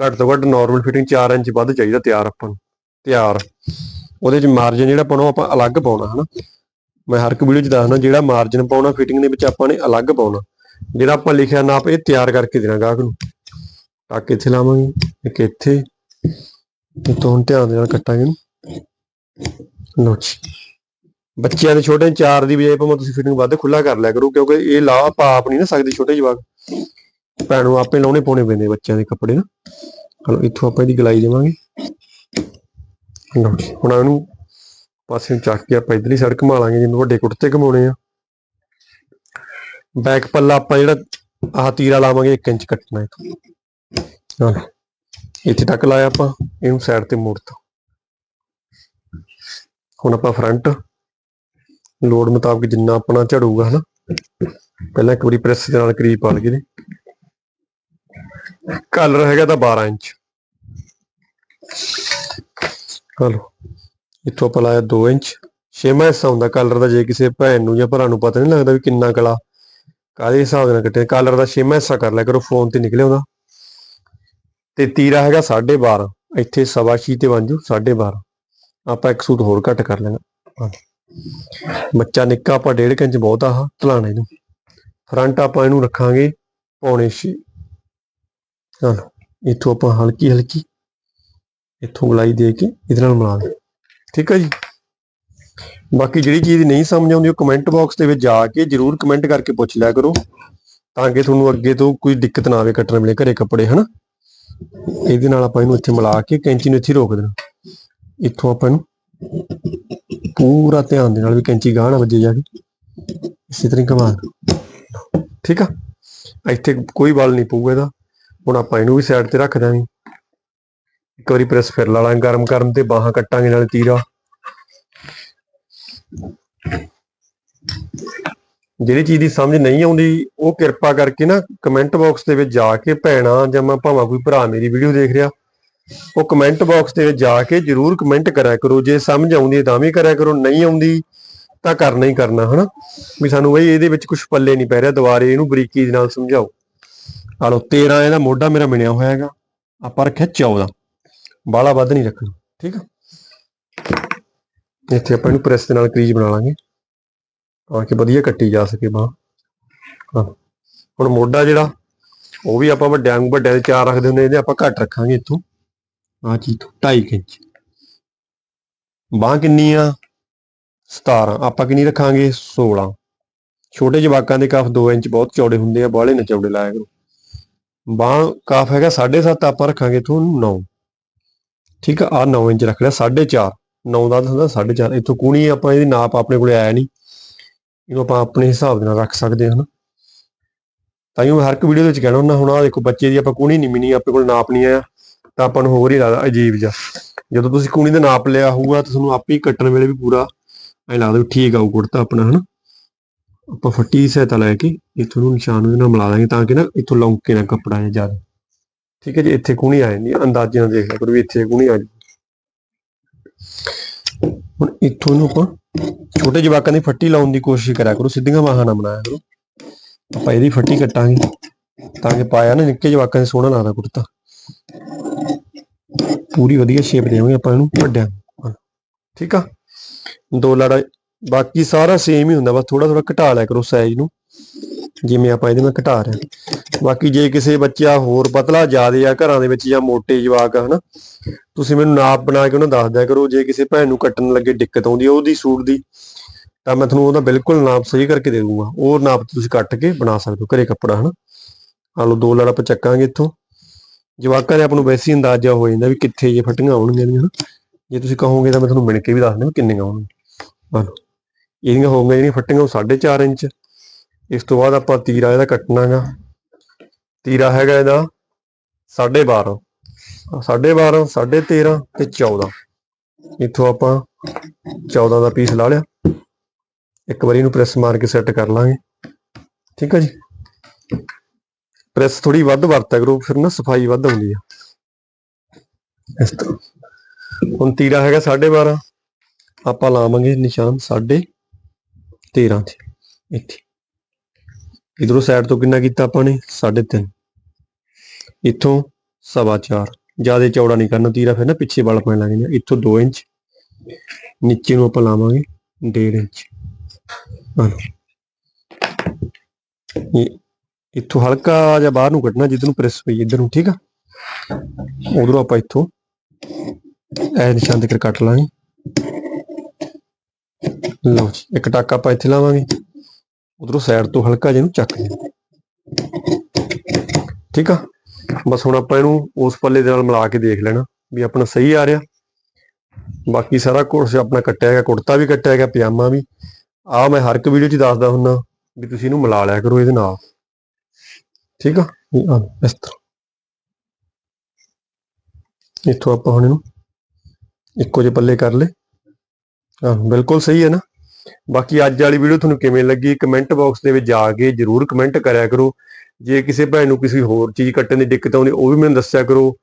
ਘੱਟ ਤੋਂ ਘੱਟ ਨਾਰਮਲ ਫਿਟਿੰਗ 4 ਇੰਚ ਵੱਧ ਚਾਹੀਦਾ ਤਿਆਰ ਆਪਾਂ ਨੂੰ, ਤਿਆਰ। ਉਹਦੇ ਚ ਮਾਰਜਨ ਜਿਹੜਾ ਪਾਉਣਾ ਉਹ ਆਪਾਂ ਅਲੱਗ ਪਾਉਣਾ, ਹਨਾ। ਮੈਂ ਹਰ ਇੱਕ ਵੀਡੀਓ 'ਚ ਦੱਸਦਾ, ਜਿਹੜਾ ਮਾਰਜਨ ਪਾਉਣਾ ਫਿਟਿੰਗ ਦੇ ਵਿੱਚ ਆਪਾਂ ਨੇ ਅਲੱਗ ਪਾਉਣਾ। ਜਿਹੜਾ ਆਪਾਂ ਲਿਖਿਆ ਨਾਪ ਇਹ ਤਿਆਰ ਕਰਕੇ ਦੇਣਾ ਗਾਹਕ ਨੂੰ। ਟੱਕ ਇੱਥੇ ਲਾਵਾਂਗੇ, ਇੱਕ ਇੱਥੇ। ਇੱਥੋਂ ਹੁਣ ਧਿਆਨ ਦੇ ਨਾਲ ਕੱਟਾਂਗੇ ਇਹਨੂੰ ਜੀ। ਬੱਚਿਆਂ ਦੇ ਛੋਟੇ ਚਾਰ ਦੀ ਬਜਾਏ ਭਾਵੇਂ ਤੁਸੀਂ ਫਿਟਿੰਗ ਵੱਧ ਖੁੱਲਾ ਕਰ ਲਿਆ ਕਰੋ, ਕਿਉਂਕਿ ਇਹ ਲਾ ਪਾਪ ਨਹੀਂ ਨਾ ਸਕਦੇ ਛੋਟੇ ਜਵਾਕ। ਭੈਣ ਨੂੰ ਆਪੇ ਲਾਉਣੇ ਪਾਉਣੇ ਪੈਂਦੇ ਬੱਚਿਆਂ ਦੇ ਕੱਪੜੇ ਨਾ। ਹਲੋ ਇੱਥੋਂ ਆਪਾਂ ਇਹਦੀ ਗਲਾਈ ਦੇਵਾਂਗੇ। ਹੁਣ ਇਹਨੂੰ ਪਾਸੇ ਨੂੰ ਚੱਕ ਕੇ ਆਪਾਂ ਇਧਰਲੀ ਸੜਕ ਘੁਮਾ ਲਾਂਗੇ, ਜਿਵੇਂ ਵੱਡੇ ਕੁੜਤੇ ਘਮਾਉਣੇ ਆ। ਬੈਕ ਪੱਲਾ ਆਪਾਂ ਜਿਹੜਾ ਆਹ ਤੀਰਾ ਲਾਵਾਂਗੇ 1 ਇੰਚ ਕੱਟਣਾ ਹੈ ਹਾਂ ਇੱਥੇ ਤੱਕ ਲਾਇਆ ਆਪਾਂ, ਇਹਨੂੰ ਸਾਈਡ ਤੇ ਮੋੜਤਾ। ਹੁਣ ਆਪਾਂ ਫਰੰਟ ਲੋਡ ਮੁਤਾਬਕ ਜਿੰਨਾ ਆਪਣਾ ਝੜੂਗਾ ਹਨਾ, ਪਹਿਲਾਂ ਇੱਕ ਵਾਰੀ ਪ੍ਰੈਸ ਦੇ ਨਾਲ ਕਰੀਬ ਪਾ ਲਈਏ ਕਲਰ ਹੈਗਾ ਤਾਂ 12 ਇੰਚ। ਹਲੋ ਇੱਥੋਂ ਆਪਾਂ ਲਾਇਆ 2 ਇੰਚ। ਛੇਵਾਂ ਹਿੱਸਾ ਹੁੰਦਾ ਕਲਰ ਦਾ, ਜੇ ਕਿਸੇ ਭੈਣ ਨੂੰ ਜਾਂ ਭਰਾ ਨੂੰ ਪਤਾ ਨਹੀਂ ਲੱਗਦਾ ਵੀ ਕਿੰਨਾ ਕਲਾ। ਕਾਹਦੇ ਹਿਸਾਬ ਨਾਲ ਕੱਟਿਆ। ਕਲਰ ਦਾ ਛੇਵਾਂ ਹਿੱਸਾ ਕਰ ਲਿਆ, ਕਰੋ ਫੋਨ ਤੇ ਨਿਕਲੇ ਉਹਦਾ। ਤੇ ਤੀਰਾ ਹੈਗਾ 12.5 ਇੱਥੇ ਸਵਾ ਛੀ ਤੇ ਬਣ ਜੂ 12.5 ਆਪਾਂ ਇੱਕ ਸੂਟ ਹੋਰ ਘੱਟ ਕਰ ਲੈਣਾ ਬੱਚਾ ਨਿੱਕਾ ਆਪਾਂ 1.5 ਇੰਚ ਬਹੁਤ ਆ ਢਲਾਣਾ ਇਹਨੂੰ। ਫਰੰਟ ਆਪਾਂ ਇਹਨੂੰ ਰੱਖਾਂਗੇ ਪੌਣੇ 6 ਚਲੋ ਇੱਥੋਂ ਆਪਾਂ ਹਲਕੀ ਹਲਕੀ ਇੱਥੋਂ ਗਲਾਈ ਦੇ ਕੇ ਇਹਦੇ ਨਾਲ ਮਿਲਾ ਦੇ ਠੀਕ ਹੈ ਜੀ? ਬਾਕੀ ਜਿਹੜੀ ਚੀਜ਼ ਨਹੀਂ ਸਮਝ ਆਉਂਦੀ, ਉਹ ਕਮੈਂਟ ਬਾਕਸ ਦੇ ਵਿੱਚ ਜਾ ਕੇ ਜਰੂਰ ਕਮੈਂਟ ਕਰਕੇ ਪੁੱਛ ਲਿਆ ਕਰੋ। ਤਾਂ ਕਿ ਤੁਹਾਨੂੰ ਅੱਗੇ ਤੋਂ ਕੋਈ ਦਿੱਕਤ ਨਾ ਆਵੇ, ਕੱਟਣ ਵੇਲੇ ਘਰੇ ਕੱਪੜੇ, ਹਨਾ? ਇਹਦੇ ਨਾਲ ਆਪਾਂ ਇਹਨੂੰ ਇੱਥੇ ਮਿਲਾ ਕੇ ਕੈਂਚੀ ਨੂੰ ਇੱਥੇ ਰੋਕ ਦੇਣਾ। ਇੱਥੋਂ ਆਪਾਂ ਇਹਨੂੰ ਪੂਰਾ ਧਿਆਨ ਦੇ ਨਾਲ ਵੀ ਕੈਂਚੀ ਗਾਹ ਨਾ ਵੱਜੇ ਜਾ ਕੇ ਇਸੇ ਤਰ੍ਹਾਂ ਘੁਮਾ ਠੀਕ ਆ? ਇੱਥੇ ਕੋਈ ਬਲ ਨਹੀਂ ਪਊਗਾ ਇਹਦਾ। ਹੁਣ ਆਪਾਂ ਇਹਨੂੰ ਵੀ ਸਾਈਡ ਤੇ ਰੱਖ ਦਾਂਗੇ ਇੱਕ ਵਾਰੀ ਪ੍ਰੈਸ ਫਿਰ ਲਾ ਲਾਂਗੇ ਗਰਮ ਕਰਨ ਤੇ, ਬਾਹਾਂ ਕੱਟਾਂਗੇ ਨਾਲ ਤੀਰਾ। ਜਿਹੜੀ ਚੀਜ਼ ਦੀ ਸਮਝ ਨਹੀਂ ਆਉਂਦੀ, ਉਹ ਕਿਰਪਾ ਕਰਕੇ ਨਾ ਕਮੈਂਟ ਬਾਕਸ ਦੇ ਵਿੱਚ ਜਾ ਕੇ ਭੈਣਾ ਜਾਂ ਮੈਂ ਭਾਵਾਂ ਕੋਈ ਭਰਾ ਮੇਰੀ ਵੀਡੀਓ ਦੇਖ ਰਿਹਾ, ਉਹ ਕਮੈਂਟ ਬਾਕਸ ਦੇ ਵਿੱਚ ਜਾ ਕੇ ਜਰੂਰ ਕਮੈਂਟ ਕਰਿਆ ਕਰੋ। ਜੇ ਸਮਝ ਆਉਂਦੀ ਹੈ ਤਾਂ ਵੀ ਕਰਿਆ ਕਰੋ, ਨਹੀਂ ਆਉਂਦੀ ਤਾਂ ਕਰਨਾ ਹੀ ਕਰਨਾ, ਹਨਾ? ਵੀ ਸਾਨੂੰ ਬਈ ਇਹਦੇ ਵਿੱਚ ਕੁਝ ਪੱਲੇ ਨਹੀਂ ਪੈ ਰਿਹਾ, ਦੁਬਾਰੇ ਇਹਨੂੰ ਬਰੀਕੀ ਦੇ ਨਾਲ ਸਮਝਾਓ। ਆ ਲਓ 13 ਇਹਦਾ ਮੋਢਾ ਮੇਰਾ ਬਣਿਆ ਹੋਇਆ ਹੈਗਾ। ਆਪਾਂ ਰੱਖਿਆ 14 ਬਾਲਾ ਵੱਧ ਨਹੀਂ ਰੱਖਣਾ, ਠੀਕ ਆ? ਇੱਥੇ ਆਪਾਂ ਇਹਨੂੰ ਪ੍ਰੈਸ ਦੇ ਨਾਲ ਕਰੀਜ ਬਣਾ ਲਾਂਗੇ। ਤਾਂ ਕਿ ਵਧੀਆ ਕੱਟੀ ਜਾ ਸਕੇ ਬਾਹ ਹਾਂ। ਹੁਣ ਮੋਢਾ ਜਿਹੜਾ, ਉਹ ਵੀ ਆਪਾਂ ਵੱਡਿਆਂ ਨੂੰ ਵੱਡਿਆਂ ਦੇ ਚਾਰ ਰੱਖਦੇ ਹੁੰਦੇ ਇਹਦੇ ਆਪਾਂ ਘੱਟ ਰੱਖਾਂਗੇ ਇੱਥੋਂ। ਆ ਚੀਜ਼ ਤੋਂ 2.5 ਇੰਚ। ਬਾਹ ਕਿੰਨੀ ਆ? 17 ਆਪਾਂ ਕਿੰਨੀ ਰੱਖਾਂਗੇ? 16 ਛੋਟੇ ਜਵਾਕਾਂ ਦੇ ਕਾਫ 2 ਇੰਚ ਬਹੁਤ ਚੌੜੇ ਹੁੰਦੇ ਆ, ਬਾਹਲੇ ਨਾ ਚੌੜੇ ਲਾਇਆ ਕਰੋ। ਬਾਹ ਕਫ ਹੈਗਾ 7.5 ਆਪਾਂ ਰੱਖਾਂਗੇ ਇਥੋਂ 9 ਠੀਕ ਆ? ਆ 9 ਇੰਚ ਰੱਖ ਲਿਆ 4.5 9 ਦਾ ਹੁੰਦਾ 4.5 ਇਥੋਂ ਕੂਣੀ ਆਪਾਂ ਇਹਦੀ ਨਾਪ ਆਪਣੇ ਕੋਲੇ ਆਇਆ ਨਹੀਂ। ਇਹਨੂੰ ਆਪਾਂ ਆਪਣੇ ਹਿਸਾਬ ਦੇ ਨਾਲ ਰੱਖ ਸਕਦੇ ਹਾਂ ਤਾਂ ਹੀ ਹਰ ਇੱਕ ਵੀਡੀਓ ਦੇ ਵਿੱਚ ਕਹਿਣਾ ਹੁੰਦਾ, ਹੁਣ ਆ ਦੇਖੋ ਬੱਚੇ ਦੀ ਆਪਾਂ ਕੂਣੀ ਨਹੀਂ ਮਿਨੀ ਆਪਣੇ ਕੋਲ ਨਾਪ ਨਹੀਂ ਆਇਆ, ਤਾਂ ਆਪਾਂ ਨੂੰ ਹੋਰ ਹੀ ਲੱਗਦਾ ਅਜੀਬ ਜਿਹਾ। ਜਦੋਂ ਤੁਸੀਂ ਕੂਣੀ ਦਾ ਨਾਪ ਲਿਆ ਹੋਊਗਾ, ਤਾਂ ਤੁਹਾਨੂੰ ਆਪੇ ਹੀ ਕੱਟਣ ਵੇਲੇ ਵੀ ਪੂਰਾ ਐ ਲੱਗਦਾ ਵੀ ਠੀਕ ਆਊ ਕੁੜਤਾ ਆਪਣਾ, ਹਨਾ। ਆਪਾਂ ਫੱਟੀ ਸਹਾਇਤਾ ਲੈ ਕੇ ਇੱਥੋਂ ਨੂੰ ਨਿਸ਼ਾਨ ਉਹਦੇ ਨਾਲ ਮਿਲਾ ਦਾਂਗੇ ਤਾਂ ਕਿ ਨਾ ਇੱਥੋਂ ਲੌਂਕੇ ਨਾ ਕੱਪੜਾ ਜਿਹਾ ਜ਼ਿਆਦਾ ਠੀਕ ਹੈ ਜੀ, ਇੱਥੇ ਕੂਣੀ ਆ ਜਾਂਦੀ ਹੈ, ਅੰਦਾਜ਼ੇ ਨਾਲ ਦੇਖ ਲਿਆ ਕਰੋ ਵੀ ਇੱਥੇ ਕੂਣੀ ਆ ਜਾਊ ਹੁਣ ਇੱਥੋਂ ਨੂੰ ਆਪਾਂ ਛੋਟੇ ਜਵਾਕਾਂ ਦੀ ਫੱਟੀ ਲਾਉਣ ਦੀ ਕੋਸ਼ਿਸ਼ ਕਰਿਆ ਕਰੋ, ਸਿੱਧੀਆਂ ਬਾਹਾਂ ਨਾ ਬਣਾਇਆ ਕਰੋ। ਆਪਾਂ ਇਹਦੀ ਫੱਟੀ ਕੱਟਾਂਗੇ, ਤਾਂ ਕਿ ਪਾਇਆ ਨਾ ਨਿੱਕੇ ਜਵਾਕਾਂ ਦੇ ਸੋਹਣਾ ਲੱਗਦਾ ਕੁੜਤਾ। ਪੂਰੀ ਵਧੀਆ ਸ਼ੇਪ ਦੇਵਾਂਗੇ ਆਪਾਂ ਇਹਨੂੰ ਵੱਡਿਆਂ ਠੀਕ ਆ? ਦੋ ਲੜਾ, ਬਾਕੀ ਸਾਰਾ ਸੇਮ ਹੀ ਹੁੰਦਾ, ਬਸ ਥੋੜਾ ਥੋੜਾ ਘਟਾ ਲਿਆ ਕਰੋ ਸਾਈਜ਼ ਨੂੰ। ਜਿਵੇਂ ਆਪਾਂ ਇਹਦੇ ਮੈਂ ਘਟਾ ਰਿਹਾ ਬਾਕੀ ਜੇ ਕਿਸੇ ਬੱਚਾ ਹੋਰ ਪਤਲਾ ਜ਼ਿਆਦੇ ਆ ਘਰਾਂ ਦੇ ਵਿੱਚ ਜਾਂ ਮੋਟੇ ਜਵਾਕ ਆ, ਹਨਾ, ਤੁਸੀਂ ਮੈਨੂੰ ਨਾਪ ਬਣਾ ਕੇ ਉਹਨਾਂ ਦੱਸ ਦਿਆ ਕਰੋ, ਜੇ ਕਿਸੇ ਭੈਣ ਨੂੰ ਕੱਟਣ ਲੱਗੇ ਦਿੱਕਤ ਆਉਂਦੀ ਆ ਉਹਦੀ ਸੂਟ ਦੀ, ਤਾਂ ਮੈਂ ਤੁਹਾਨੂੰ ਉਹਦਾ ਬਿਲਕੁਲ ਨਾਪ ਸਹੀ ਕਰਕੇ ਦੇ ਦੂੰਗਾ। ਉਹ ਨਾਪ ਤੁਸੀਂ ਕੱਟ ਕੇ ਬਣਾ ਸਕਦੇ ਹੋ, ਘਰੇ ਕੱਪੜਾ, ਹਨਾ। ਆ ਲਓ, ਦੋ ਲੜ ਆਪਾਂ ਚੱਕਾਂਗੇ ਇੱਥੋਂ। ਜਵਾਕਾਂ ਦੇ ਆਪ ਨੂੰ ਵੈਸੇ ਹੀ ਅੰਦਾਜ਼ਾ ਹੋ ਜਾਂਦਾ ਵੀ ਕਿੱਥੇ ਜੇ ਫਟੀਆਂ ਆਉਣਗੀਆਂ ਹਨਾ। ਜੇ ਤੁਸੀਂ ਕਹੋਗੇ ਤਾਂ ਮੈਂ ਤੁਹਾਨੂੰ ਮਿਣ ਕੇ ਵੀ ਦੱਸ ਦਿੰਦਾ ਕਿੰਨੀਆਂ ਆਉਣਗੀਆਂ। ਆ ਲਓ, ਇਹਦੀਆਂ ਹੋਣਗੀਆਂ ਜਿਹੜੀਆਂ ਫਟੀਆਂ, ਉਹ 4.5 ਇੰਚ। ਇਸ ਤੋਂ ਬਾਅਦ ਆਪਾਂ ਤੀਰਾ ਇਹਦਾ ਕੱਟਣਾਗਾ। ਤੀਰਾ ਹੈਗਾ ਇਹਦਾ 12.5 12.5 13.5 ਤੇ 14 ਇੱਥੋਂ ਆਪਾਂ 14 ਦਾ ਪੀਸ ਲਾ ਲਿਆ। ਇੱਕ ਵਾਰੀ ਇਹਨੂੰ ਪ੍ਰੈਸ ਮਾਰ ਕੇ ਸੈੱਟ ਕਰ ਲਾਂਗੇ। ਠੀਕ ਹੈ ਜੀ? ਪ੍ਰੈਸ ਥੋੜੀ ਵੱਧ ਵਰਤਿਆ ਕਰੋ, ਫਿਰ ਨਾ ਸਫ਼ਾਈ ਵੱਧ ਹੁੰਦੀ ਆ। ਇਸ ਤਰ੍ਹਾਂ ਹੁਣ ਤੀਰਾ ਹੈਗਾ 12.5 ਆਪਾਂ ਲਾਵਾਂਗੇ ਨਿਸ਼ਾਨ 13.5 ਤੇ। ਇੱਥੇ। ਇਧਰੋਂ ਸਾਈਡ ਤੋਂ ਕਿੰਨਾ ਕੀਤਾ ਆਪਾਂ ਨੇ? 3.5 ਇੱਥੋਂ 4.5 ਜ਼ਿਆਦਾ ਚੌੜਾ ਨਹੀਂ ਕਰਨਾ, ਤੀਰਾ ਫਿਰ ਨਾ ਪਿੱਛੇ ਵਲ ਪੈਣ ਲੱਗ ਜਾਂਦਾ ਇੱਥੋਂ 2 ਇੰਚ। ਨੀਚੇ ਨੂੰ ਆਪਾਂ ਲਾਵਾਂਗੇ 1.5 ਇੰਚ। ਆਹ। ਇੱਥੋਂ ਹਲਕਾ ਜਿਹਾ ਬਾਹਰ ਨੂੰ ਕੱਢਣਾ ਜਿੱਦ ਨੂੰ ਪ੍ਰੈਸ ਪਈ ਇੱਧਰ ਨੂੰ, ਠੀਕ ਆ? ਉਧਰੋਂ ਆਪਾਂ ਇੱਥੋਂ ਐ ਨਿਸ਼ਾਨ ਤੱਕ ਕੱਟ ਲਾਂਗੇ। ਲਓ ਜੀ, ਇੱਕ ਟੱਕ ਆਪਾਂ ਇੱਥੇ ਲਾਵਾਂਗੇ। ਉਧਰੋਂ ਸਾਈਡ ਤੋਂ ਹਲਕਾ ਜਿਹਾ ਨੂੰ ਚੱਕ ਲਿਆ। ਠੀਕ ਆ? ਬਸ ਹੁਣ ਆਪਾਂ ਇਹਨੂੰ ਉਸ ਪੱਲੇ ਦੇ ਨਾਲ ਮਿਲਾ ਕੇ ਦੇਖ ਲੈਣਾ ਵੀ ਆਪਣਾ ਸਹੀ ਆ ਰਿਹਾ। ਬਾਕੀ ਸਾਰਾ ਕੁਝ ਆਪਣਾ ਕੱਟਿਆ ਹੈਗਾ ਕੁੜਤਾ ਵੀ ਕੱਟਿਆ ਹੈਗਾ ਪਜਾਮਾ ਵੀ। ਆ ਮੈਂ ਹਰ ਇੱਕ ਵੀਡੀਓ 'ਚ ਦੱਸਦਾ ਹੁੰਦਾ ਵੀ ਤੁਸੀਂ ਇਹਨੂੰ ਮਿਲਾ ਲਿਆ ਕਰੋ ਇਹਦੇ ਨਾਲ। ਠੀਕ ਆ? ਇਸ ਤਰ੍ਹਾਂ। ਇੱਥੋਂ ਆਪਾਂ ਹੁਣ ਇਹਨੂੰ ਇੱਕੋ ਜਿਹੇ ਪੱਲੇ ਕਰ ਲਏ। ਹਾਂ ਬਿਲਕੁਲ ਸਹੀ ਹੈ ਨਾ? ਬਾਕੀ ਅੱਜ ਵਾਲੀ ਵੀਡੀਓ ਤੁਹਾਨੂੰ ਕਿਵੇਂ ਲੱਗੀ ਕਮੈਂਟ ਬਾਕਸ ਦੇ ਵਿੱਚ ਜਾ ਕੇ ਜਰੂਰ ਕਮੈਂਟ ਕਰਿਆ ਕਰੋ। ਜੇ ਕਿਸੇ ਭੈਣ ਨੂੰ ਕਿਸੇ ਹੋਰ ਚੀਜ਼ ਕੱਟਣ ਦੀ ਦਿੱਕਤ ਆਉਂਦੀ, ਉਹ ਵੀ ਮੈਨੂੰ ਦੱਸਿਆ ਕਰੋ।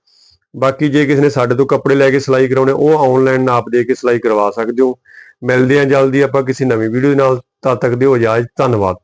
ਬਾਕੀ ਜੇ ਕਿਸੇ ਨੇ ਸਾਡੇ ਤੋਂ ਕੱਪੜੇ ਲੈ ਕੇ ਸਿਲਾਈ ਕਰਾਉਣੇ, ਉਹ ਆਨਲਾਈਨ ਨਾਪ ਦੇ ਕੇ ਸਿਲਾਈ ਕਰਵਾ ਸਕਦੇ ਹੋ। ਮਿਲਦੇ ਹਾਂ ਜਲਦੀ ਆਪਾਂ ਕਿਸੇ ਨਵੀਂ ਵੀਡੀਓ ਦੇ ਨਾਲ। ਤਦ ਤੱਕ ਦਿਓ ਇਜਾਜ਼ਤ, ਧੰਨਵਾਦ।